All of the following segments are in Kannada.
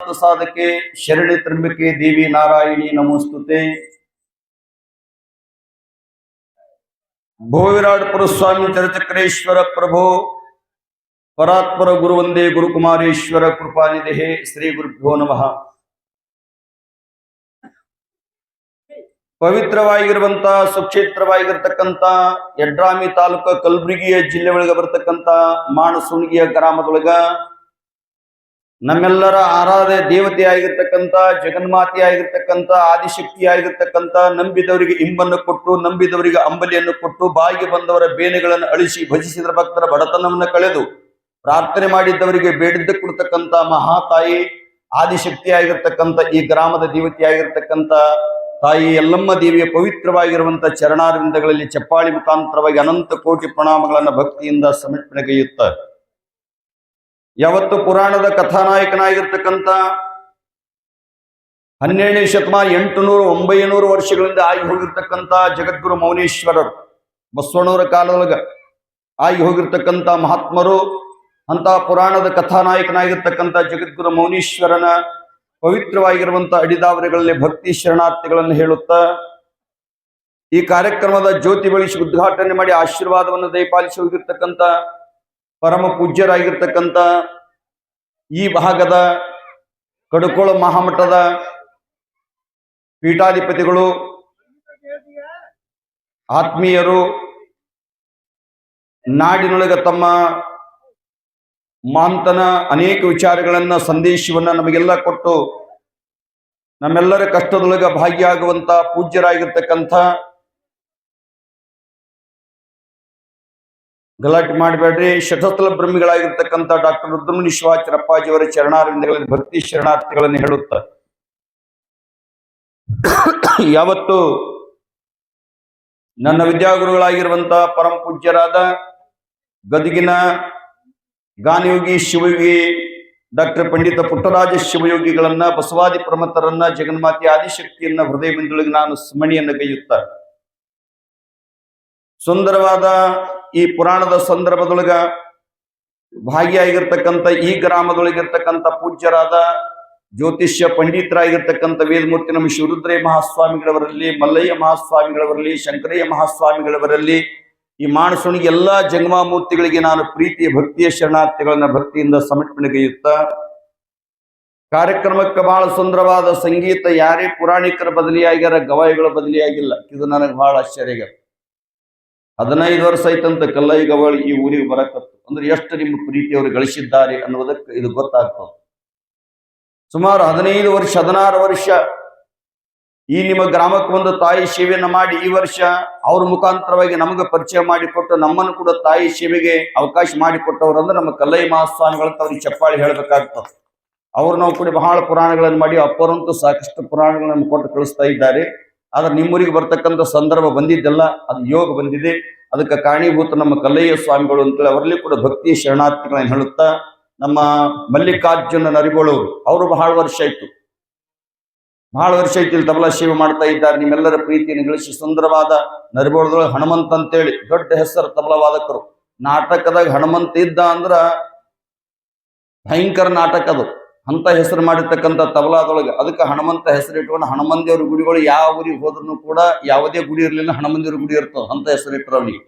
ಸಾಧಕೆ ಶರಣಿ ತ್ರಂಬಿಕೆ ದೇವಿ ನಾರಾಯಣಿ ನಮೋಸ್ತುತೆ. ಭೋ ವಿರಾಟ್ ಪುರಸ್ವಾಮಿ ಚರಚಕ್ರೇಶ್ವರ ಪ್ರಭೋ, ಪರಾತ್ಪರ ಗುರು ವಂದೇ ಗುರುಕುಮಾರೇಶ್ವರ ಕೃಪಾನಿಧೆ ಶ್ರೀ ಗುರುಭ್ಯೋ ನಮಃ. ಪವಿತ್ರವಾಗಿರುವಂತ ಸುಕ್ಷೇತ್ರವಾಗಿರ್ತಕ್ಕಂಥ, ಯಡ್ರಾಮಿ ತಾಲೂಕ ಕಲಬುರಗಿಯ ಜಿಲ್ಲೆ ಒಳಗೆ ಬರ್ತಕ್ಕಂಥ ಮಾಣಸುಣಿಗಿಯ ಗ್ರಾಮದೊಳಗ ನಮ್ಮೆಲ್ಲರ ಆರಾಧ್ಯ ದೇವತೆ ಆಗಿರ್ತಕ್ಕಂಥ ಜಗನ್ಮಾತೆ ಆಗಿರ್ತಕ್ಕಂಥ ಆದಿಶಕ್ತಿ ಆಗಿರ್ತಕ್ಕಂಥ ನಂಬಿದವರಿಗೆ ಇಂಬನ್ನು ಕೊಟ್ಟು, ನಂಬಿದವರಿಗೆ ಅಂಬಲಿಯನ್ನು ಕೊಟ್ಟು, ಬಾಯಿಗೆ ಬಂದವರ ಬೇನೆಗಳನ್ನು ಅಳಿಸಿ ಭಜಿಸಿದ ಭಕ್ತರ ಬಡತನವನ್ನು ಕಳೆದು, ಪ್ರಾರ್ಥನೆ ಮಾಡಿದ್ದವರಿಗೆ ಬೇಡಿದ್ದ ಕೊಡ್ತಕ್ಕಂಥ ಮಹಾತಾಯಿ ಆದಿಶಕ್ತಿ ಆಗಿರ್ತಕ್ಕಂಥ ಈ ಗ್ರಾಮದ ದೇವತೆ ಆಗಿರ್ತಕ್ಕಂಥ ತಾಯಿ ಎಲ್ಲಮ್ಮ ದೇವಿಯ ಪವಿತ್ರವಾಗಿರುವಂತ ಚರಣಾರ್ವಿಂದಗಳಲ್ಲಿ ಚಪ್ಪಾಳಿ ಮುಖಾಂತರವಾಗಿ ಅನಂತ ಕೋಟಿ ಪ್ರಣಾಮಗಳನ್ನು ಭಕ್ತಿಯಿಂದ ಸಮರ್ಪಣೆಗೈಯುತ್ತಾರೆ. ಯಾವತ್ತು ಪುರಾಣದ ಕಥಾನಾಯಕನಾಗಿರ್ತಕ್ಕಂಥ ಹನ್ನೆರಡನೇ ಶತಮಾನ ಎಂಟು ನೂರು ಒಂಬೈನೂರು ವರ್ಷಗಳಿಂದ ಆಗಿ ಹೋಗಿರ್ತಕ್ಕಂಥ ಜಗದ್ಗುರು ಮೌನೇಶ್ವರರು, ಬಸವಣ್ಣವರ ಕಾಲದೊಳಗ ಆಗಿ ಹೋಗಿರ್ತಕ್ಕಂಥ ಮಹಾತ್ಮರು ಅಂತ ಪುರಾಣದ ಕಥಾನಾಯಕನಾಗಿರ್ತಕ್ಕಂಥ ಜಗದ್ಗುರು ಮೌನೇಶ್ವರನ ಪವಿತ್ರವಾಗಿರುವಂತ ಅಡಿದಾವರಿಗಳಲ್ಲಿ ಭಕ್ತಿ ಶರಣಾರ್ಥಿಗಳನ್ನು ಹೇಳುತ್ತಾ ಈ ಕಾರ್ಯಕ್ರಮದ ಜ್ಯೋತಿ ಬೆಳೆಸಿ ಉದ್ಘಾಟನೆ ಮಾಡಿ ಆಶೀರ್ವಾದವನ್ನು ದಯಪಾಲಿಸಿ ಹೋಗಿರ್ತಕ್ಕಂಥ ಪರಮ ಪೂಜ್ಯರಾಗಿರ್ತಕ್ಕಂಥ ಈ ಭಾಗದ ಕಡುಕೋಳ ಮಹಾಮಠದ ಪೀಠಾಧಿಪತಿಗಳು, ಆತ್ಮೀಯರು, ನಾಡಿನೊಳಗೆ ತಮ್ಮ ಮಾಂತನ ಅನೇಕ ವಿಚಾರಗಳನ್ನ ಸಂದೇಶವನ್ನ ನಮಗೆಲ್ಲ ಕೊಟ್ಟು ನಮ್ಮೆಲ್ಲರ ಕಷ್ಟದೊಳಗೆ ಭಾಗಿಯಾಗುವಂತ ಪೂಜ್ಯರಾಗಿರ್ತಕ್ಕಂಥ ಗಲಾಟೆ ಮಾಡಬೇಡ್ರಿ. ಶತಸ್ಥಲ ಬ್ರಹ್ಮಿಗಳಾಗಿರ್ತಕ್ಕಂಥ ಡಾಕ್ಟರ್ ರುದ್ರಮುನಿ ಶಿವಾಚಾರಪ್ಪಾಜಿಯವರ ಚರಣಾರವಿಂದಗಳಲ್ಲಿ ಭಕ್ತಿ ಶರಣಾರ್ಥಿಗಳನ್ನು ಹೇಳುತ್ತ. ಯಾವತ್ತು ನನ್ನ ವಿದ್ಯಾಗುರುಗಳಾಗಿರುವಂತ ಪರಮ ಪೂಜ್ಯರಾದ ಗದಗಿನ ಗಾನಯೋಗಿ ಶಿವಯೋಗಿ ಡಾಕ್ಟರ್ ಪಂಡಿತ ಪುಟ್ಟರಾಜ ಶಿವಯೋಗಿಗಳನ್ನ, ಬಸವಾದಿ ಪ್ರಮತರನ್ನ, ಜಗನ್ಮಾತೆ ಆದಿಶಕ್ತಿಯನ್ನ ಹೃದಯ ನಾನು ಸ್ಮರಣೆಯನ್ನು ಗೈಯುತ್ತ. ಸುಂದರವಾದ ಈ ಪುರಾಣದ ಸಂದರ್ಭದೊಳಗ ಭಾಗಿಯಾಗಿರ್ತಕ್ಕಂಥ ಈ ಗ್ರಾಮದೊಳಗಿರ್ತಕ್ಕಂಥ ಪೂಜ್ಯರಾದ ಜ್ಯೋತಿಷ್ಯ ಪಂಡಿತರಾಗಿರ್ತಕ್ಕಂಥ ವೇದಮೂರ್ತಿ ನಮ್ಮ ಶಿವರುದ್ರಯ ಮಹಾಸ್ವಾಮಿಗಳವರಲ್ಲಿ, ಮಲ್ಲಯ್ಯ ಮಹಾಸ್ವಾಮಿಗಳವರಲ್ಲಿ, ಶಂಕರಯ್ಯ ಮಹಾಸ್ವಾಮಿಗಳವರಲ್ಲಿ, ಈ ಮಾನಸುಣಿಗೆ ಎಲ್ಲಾ ಜಂಗಮಾಮೂರ್ತಿಗಳಿಗೆ ನಾನು ಪ್ರೀತಿಯ ಭಕ್ತಿಯ ಶರಣಾರ್ಥಿಗಳನ್ನ ಭಕ್ತಿಯಿಂದ ಸಮರ್ಪಣೆಗೈಯುತ್ತ ಕಾರ್ಯಕ್ರಮಕ್ಕೆ ಬಹಳ ಸುಂದರವಾದ ಸಂಗೀತ ಯಾರೇ ಪುರಾಣಿಕರ ಬದಲಿಯಾಗ್ಯಾರ, ಗವಾಯಿಗಳ ಬದಲಿಯಾಗಿಲ್ಲ. ಇದು ನನಗೆ ಬಹಳ ಆಶ್ಚರ್ಯ ಹದಿನೈದು ವರ್ಷ ಐತಂತ ಕಲ್ಲೈ ಗವಳಿ ಈ ಊರಿಗೆ ಬರಕತ್ತು. ಅಂದ್ರೆ ಎಷ್ಟು ನಿಮ್ಮ ಪ್ರೀತಿಯವರು ಗಳಿಸಿದ್ದಾರೆ ಅನ್ನುವುದಕ್ಕೆ ಇದು ಗೊತ್ತಾಗ್ತದೆ. ಸುಮಾರು ಹದಿನೈದು ವರ್ಷ, ಹದಿನಾರು ವರ್ಷ ಈ ನಿಮ್ಮ ಗ್ರಾಮಕ್ಕೆ ಒಂದು ತಾಯಿ ಸೇವೆಯನ್ನ ಮಾಡಿ ಈ ವರ್ಷ ಅವ್ರ ಮುಖಾಂತರವಾಗಿ ನಮಗೆ ಪರಿಚಯ ಮಾಡಿಕೊಟ್ಟು ನಮ್ಮನ್ನು ಕೂಡ ತಾಯಿ ಸೇವೆಗೆ ಅವಕಾಶ ಮಾಡಿಕೊಟ್ಟವ್ರು ಅಂದ್ರೆ ನಮ್ಮ ಕಲ್ಲೈ ಮಹಾಸ್ವಾಮಿಗಳಂತ ಅವ್ರಿಗೆ ಚಪ್ಪಾಳಿ ಹೇಳ್ಬೇಕಾಗ್ತದೆ. ಅವ್ರು ನಾವು ಕೂಡ ಬಹಳ ಪುರಾಣಗಳನ್ನು ಮಾಡಿ ಅಪ್ಪರಂತೂ ಸಾಕಷ್ಟು ಪುರಾಣಗಳನ್ನು ಕೊಟ್ಟು ಕಳಿಸ್ತಾ ಇದ್ದಾರೆ. ಆದ್ರೆ ನಿಮ್ಮೂರಿಗೆ ಬರ್ತಕ್ಕಂಥ ಸಂದರ್ಭ ಬಂದಿದ್ದಲ್ಲ, ಅದು ಯೋಗ ಬಂದಿದೆ. ಅದಕ್ಕೆ ಕಾರಣೀಭೂತ ನಮ್ಮ ಕಲ್ಲಯ್ಯ ಸ್ವಾಮಿಗಳು ಅಂತೇಳಿ ಅವರಲ್ಲಿ ಕೂಡ ಭಕ್ತಿ ಶರಣಾರ್ಥಿಗಳನ್ನ ಹೇಳುತ್ತಾ, ನಮ್ಮ ಮಲ್ಲಿಕಾರ್ಜುನ ನರಿಬೋಳು ಅವರು ಬಹಳ ವರ್ಷ ಆಯ್ತು. ಬಹಳ ವರ್ಷ ಆಯ್ತು ಇಲ್ಲಿ ತಬಲಾ ಸೇವೆ ಮಾಡ್ತಾ ಇದ್ದಾರೆ. ನಿಮ್ಮೆಲ್ಲರ ಪ್ರೀತಿಯನ್ನು ಗಳಿಸಿ ಸುಂದರವಾದ ನರಿಬೋಳದೊಳಗೆ ಹನುಮಂತ ಅಂತೇಳಿ ದೊಡ್ಡ ಹೆಸರು ತಬಲಾ ವಾದಕರು. ನಾಟಕದಾಗ ಹನುಮಂತ ಇದ್ದ ಅಂದ್ರ ಭಯಂಕರ ನಾಟಕ ಅದು. ಅಂತ ಹೆಸರು ಮಾಡಿರ್ತಕ್ಕಂಥ ತಬಲಾದೊಳಗೆ ಅದಕ್ಕೆ ಹನುಮಂತ ಹೆಸರು ಇಟ್ಕೊಂಡು ಹನುಮಂದೇವ್ರ ಗುಡಿಗಳು ಯಾವ ಊರಿಗೆ ಹೋದ್ರು ಕೂಡ ಯಾವುದೇ ಗುಡಿ ಇರಲಿಲ್ಲ ಹನುಮಂದೇವ್ರ ಗುಡಿ ಇರ್ತದೆ, ಅಂತ ಹೆಸರು ಇಟ್ಟರು ಅವನಿಗೆ.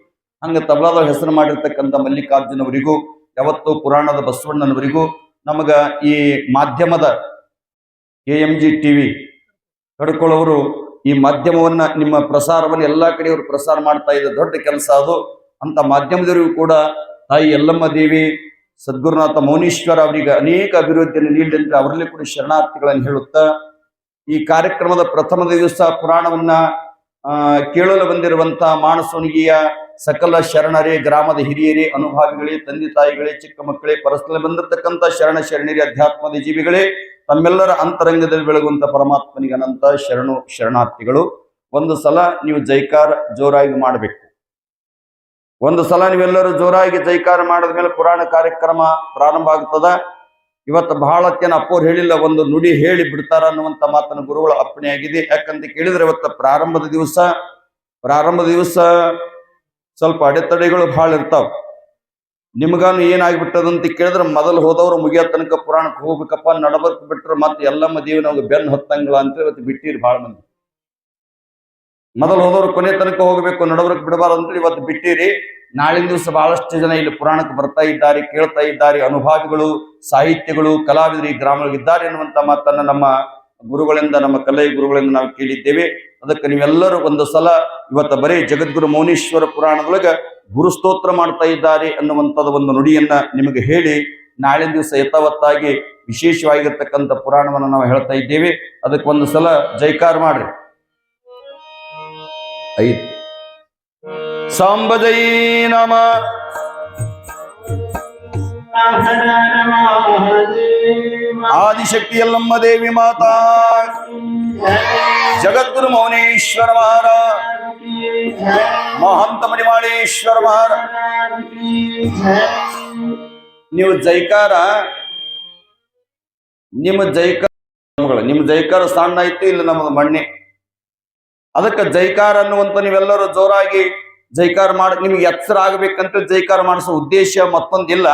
ಹಂಗೆ ತಬಲಾದ ಹೆಸರು ಮಾಡಿರ್ತಕ್ಕಂಥ ಮಲ್ಲಿಕಾರ್ಜುನವರಿಗೂ, ಯಾವತ್ತು ಪುರಾಣದ ಬಸವಣ್ಣನವರಿಗೂ, ನಮಗ ಈ ಮಾಧ್ಯಮದ ಕೆ ಎಂ ಜಿ ಟಿವಿ ಕಡ್ಕೊಳ್ಳೋರು ಈ ಮಾಧ್ಯಮವನ್ನ, ನಿಮ್ಮ ಪ್ರಸಾರವನ್ನು ಎಲ್ಲಾ ಕಡೆಯವರು ಪ್ರಸಾರ ಮಾಡ್ತಾ ಇದ್ದ ದೊಡ್ಡ ಕೆಲಸ ಅದು. ಅಂತ ಮಾಧ್ಯಮದವರಿಗೂ ಕೂಡ, ತಾಯಿ ಯಲ್ಲಮ್ಮ ದೇವಿ ಸದ್ಗುರುನಾಥ ಮೌನೀಶ್ವರ ಅವರಿಗೆ ಅನೇಕ ಅಭಿವೃದ್ಧಿಯನ್ನು ನೀಡಲಿ ಅಂತ ಅವರಲ್ಲಿ ಕೂಡ ಶರಣಾರ್ಥಿಗಳನ್ನು ಹೇಳುತ್ತಾ, ಈ ಕಾರ್ಯಕ್ರಮದ ಪ್ರಥಮ ದಿವಸ ಪುರಾಣವನ್ನ ಕೇಳಲು ಬಂದಿರುವಂತ ಮಾನಸೋನಿಗೆಯ ಸಕಲ ಶರಣರೇ, ಗ್ರಾಮದ ಹಿರಿಯರೇ, ಅನುಭಾವಿಗಳೇ, ತಂದೆ ತಾಯಿಗಳೇ, ಚಿಕ್ಕ ಮಕ್ಕಳೇ ಪರಸ್ಪರ ಬಂದಿರತಕ್ಕಂಥ ಶರಣ ಶರಣರಿ ಅಧ್ಯಾತ್ಮದ ಜೀವಿಗಳೇ, ತಮ್ಮೆಲ್ಲರ ಅಂತರಂಗದಲ್ಲಿ ಬೆಳಗುವಂತ ಪರಮಾತ್ಮನಿಗೆ ಅನಂತ ಶರಣು ಶರಣಾರ್ಥಿಗಳು. ಒಂದು ಸಲ ನೀವು ಜೈಕಾರ ಜೋರಾಗಿ ಮಾಡಬೇಕು. ಒಂದು ಸಲ ನೀವೆಲ್ಲರೂ ಜೋರಾಗಿ ಜೈಕಾರ ಮಾಡಿದ ಮೇಲೆ ಪುರಾಣ ಕಾರ್ಯಕ್ರಮ ಪ್ರಾರಂಭ ಆಗ್ತದ. ಇವತ್ತು ಬಹಳ ಜನ ಅಪ್ಪೋರು ಹೇಳಿಲ್ಲ, ಒಂದು ನುಡಿ ಹೇಳಿ ಬಿಡ್ತಾರ ಅನ್ನುವಂತ ಮಾತನ್ನು ಗುರುಗಳ ಅಪ್ಪಣೆಯಾಗಿದೆ ಯಾಕಂತ ಕೇಳಿದ್ರೆ ಇವತ್ತು ಪ್ರಾರಂಭದ ದಿವಸ ಪ್ರಾರಂಭದ ದಿವಸ ಸ್ವಲ್ಪ ಅಡೆತಡೆಗಳು ಬಹಳ ಇರ್ತಾವ. ನಿಮಗಾನು ಏನಾಗ್ಬಿಟ್ಟದಂತ ಕೇಳಿದ್ರೆ ಮೊದಲು ಹೋದವರು ಮುಗಿಯೋ ತನಕ ಪುರಾಣಕ್ಕೆ ಹೋಗ್ಬೇಕಪ್ಪ, ನಡಬರ್ಕ್ ಬಿಟ್ರೆ ಮತ್ತೆ ಎಲ್ಲಮ್ಮ ದೇವಿ ನಮ್ಗೆ ಬೆನ್ನು ಹತ್ತಂಗಿಲ್ಲ ಅಂತ ಇವತ್ತು ಬಿಟ್ಟಿರಿ ಬಹಳ ಮಂದಿ. ಮೊದಲು ಹೋದವ್ರು ಕೊನೆ ತನಕ ಹೋಗಬೇಕು ನಡಬರ್ಕ್ ಬಿಡಬಾರ್ದು ಅಂತೇಳಿ ಇವತ್ತು ಬಿಟ್ಟಿರಿ. ನಾಳಿನ ದಿವಸ ಬಹಳಷ್ಟು ಜನ ಇಲ್ಲಿ ಪುರಾಣಕ್ಕೆ ಬರ್ತಾ ಇದ್ದಾರೆ, ಕೇಳ್ತಾ ಇದ್ದಾರೆ. ಅನುಭಾವಿಗಳು, ಸಾಹಿತ್ಯಗಳು, ಕಲಾವಿದರು ಈ ಗ್ರಾಮಗಳಿಗೆ ಇದ್ದಾರೆ ಎನ್ನುವಂತ ಮಾತನ್ನ ನಮ್ಮ ಗುರುಗಳಿಂದ, ನಮ್ಮ ಕಲೆ ಗುರುಗಳಿಂದ ನಾವು ಕೇಳಿದ್ದೇವೆ. ಅದಕ್ಕೆ ನೀವೆಲ್ಲರೂ ಒಂದು ಸಲ ಇವತ್ತು ಬರೀ ಜಗದ್ಗುರು ಮೌನೇಶ್ವರ ಪುರಾಣದೊಳಗ ಗುರುಸ್ತೋತ್ರ ಮಾಡ್ತಾ ಇದ್ದಾರೆ ಅನ್ನುವಂಥದ್ದು ಒಂದು ನುಡಿಯನ್ನ ನಿಮಗೆ ಹೇಳಿ ನಾಳಿನ ದಿವಸ ಯಥಾವತ್ತಾಗಿ ವಿಶೇಷವಾಗಿರ್ತಕ್ಕಂಥ ಪುರಾಣವನ್ನು ನಾವು ಹೇಳ್ತಾ ಇದ್ದೇವೆ. ಅದಕ್ಕೆ ಒಂದು ಸಲ ಜೈಕಾರ ಮಾಡ್ರಿ. ಐದು. ಸಾಂಬಜೈ ನಮ. ಆದಿಶಕ್ತಿ ನಮ್ಮ ದೇವಿ ಮಾತಾ. ಜಗದ್ಗುರು ಮೌನೇಶ್ವರ ಮಹಾರಾಜ ಮಹಂತ ಮಣಿಮಾಳೇಶ್ವರ ಮಹಾರ. ನೀವು ಜೈಕಾರ, ನಿಮ್ಮ ಜೈಕಾರ ನಿಮ್ಮ ಜೈಕಾರ ಸಣ್ಣ ಆಯ್ತು ಇಲ್ಲ ನಮ್ಮದು ಮಣ್ಣೆ? ಅದಕ್ಕೆ ಜೈಕಾರ ಅನ್ನುವಂತ ನೀವೆಲ್ಲರೂ ಜೋರಾಗಿ ಜೈಕಾರ ಮಾಡ ನಿಮ್ಗೆ ಎಚ್ಚರ ಆಗ್ಬೇಕಂತ ಜೈಕಾರ ಮಾಡಿಸೋ ಉದ್ದೇಶ ಮತ್ತೊಂದಿಲ್ಲ.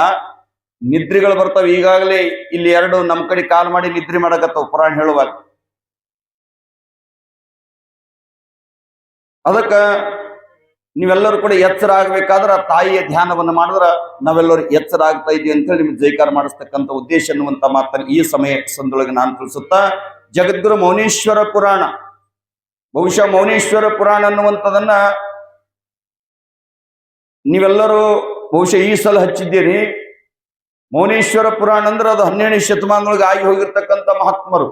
ನಿದ್ರೆಗಳು ಬರ್ತಾವ. ಈಗಾಗಲೇ ಇಲ್ಲಿ ಎರಡು ನಮ್ ಕಡೆ ಕಾಲ್ ಮಾಡಿ ನಿದ್ರೆ ಮಾಡಕತ್ತಾವ ಪುರಾಣ ಹೇಳುವಾಗ. ಅದಕ್ಕ ನೀವೆಲ್ಲರೂ ಕೂಡ ಎಚ್ಚರ ಆಗ್ಬೇಕಾದ್ರ ತಾಯಿಯ ಧ್ಯಾನವನ್ನು ಮಾಡಿದ್ರ ನಾವೆಲ್ಲರೂ ಎಚ್ಚರ ಆಗ್ತಾ ಇದೀವಿ ಅಂತೇಳಿ ನಿಮ್ಗೆ ಜೈಕಾರ ಮಾಡಿಸ್ತಕ್ಕಂಥ ಉದ್ದೇಶ ಅನ್ನುವಂತ ಮಾತನ್ನ ಈ ಸಮಯ ಸಂದೊಳಗೆ ನಾನು ತಿಳಿಸುತ್ತಾ ಜಗದ್ಗುರು ಮೌನೇಶ್ವರ ಪುರಾಣ. ಬಹುಶಃ ಮೌನೇಶ್ವರ ಪುರಾಣ ಅನ್ನುವಂಥದನ್ನ ನೀವೆಲ್ಲರೂ ಬಹುಶಃ ಈ ಸಲ ಹಚ್ಚಿದ್ದೀರಿ. ಮೌನೇಶ್ವರ ಪುರಾಣ ಅಂದ್ರೆ ಅದು ಹನ್ನೆರಡನೇ ಶತಮಾನದೊಳಗೆ ಆಗಿ ಹೋಗಿರ್ತಕ್ಕಂಥ ಮಹಾತ್ಮರು.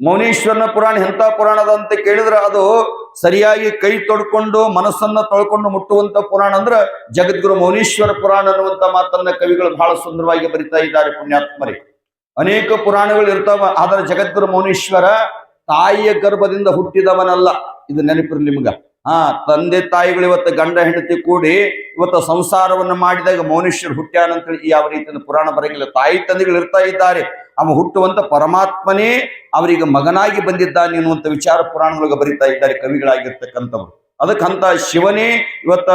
ಮೌನೇಶ್ವರನ ಪುರಾಣ ಎಂಥ ಪುರಾಣದ ಅಂತ ಕೇಳಿದ್ರೆ ಅದು ಸರಿಯಾಗಿ ಕೈ ತೊಡ್ಕೊಂಡು ಮನಸ್ಸನ್ನ ತೊಳ್ಕೊಂಡು ಮುಟ್ಟುವಂತ ಪುರಾಣ ಅಂದ್ರೆ ಜಗದ್ಗುರು ಮೌನೇಶ್ವರ ಪುರಾಣ ಅನ್ನುವಂತ ಮಾತನ್ನ ಕವಿಗಳು ಬಹಳ ಸುಂದರವಾಗಿ ಬರಿತಾ ಇದ್ದಾರೆ ಪುಣ್ಯಾತ್ಮರಿ. ಅನೇಕ ಪುರಾಣಗಳು ಇರ್ತಾವ, ಆದರೆ ಜಗದ್ಗುರು ಮೌನೇಶ್ವರ ತಾಯಿಯ ಗರ್ಭದಿಂದ ಹುಟ್ಟಿದವನಲ್ಲ. ಇದು ನೆನಪಿರ್ಲಿ ನಿಮ್ಗ. ಆ ತಂದೆ ತಾಯಿಗಳು ಇವತ್ತು ಗಂಡ ಹೆಂಡತಿ ಕೂಡಿ ಇವತ್ತು ಸಂಸಾರವನ್ನು ಮಾಡಿದಾಗ ಮೌನಿಷ್ಯರು ಹುಟ್ಟ್ಯಾನಂತೇಳಿ ಯಾವ ರೀತಿಯ ಪುರಾಣ ಬರಂಗಿಲ್ಲ ತಾಯಿ ತಂದೆಗಳು ಇರ್ತಾ ಇದ್ದಾರೆ. ಅವ ಹುಟ್ಟುವಂತ ಪರಮಾತ್ಮನೇ ಅವರಿಗೆ ಮಗನಾಗಿ ಬಂದಿದ್ದಾನೆ ಎನ್ನುವಂತ ವಿಚಾರ ಪುರಾಣಗಳಿಗೆ ಬರೀತಾ ಇದ್ದಾರೆ ಕವಿಗಳಾಗಿರ್ತಕ್ಕಂಥವ್ರು. ಅದಕ್ಕಂತ ಶಿವನೇ ಇವತ್ತ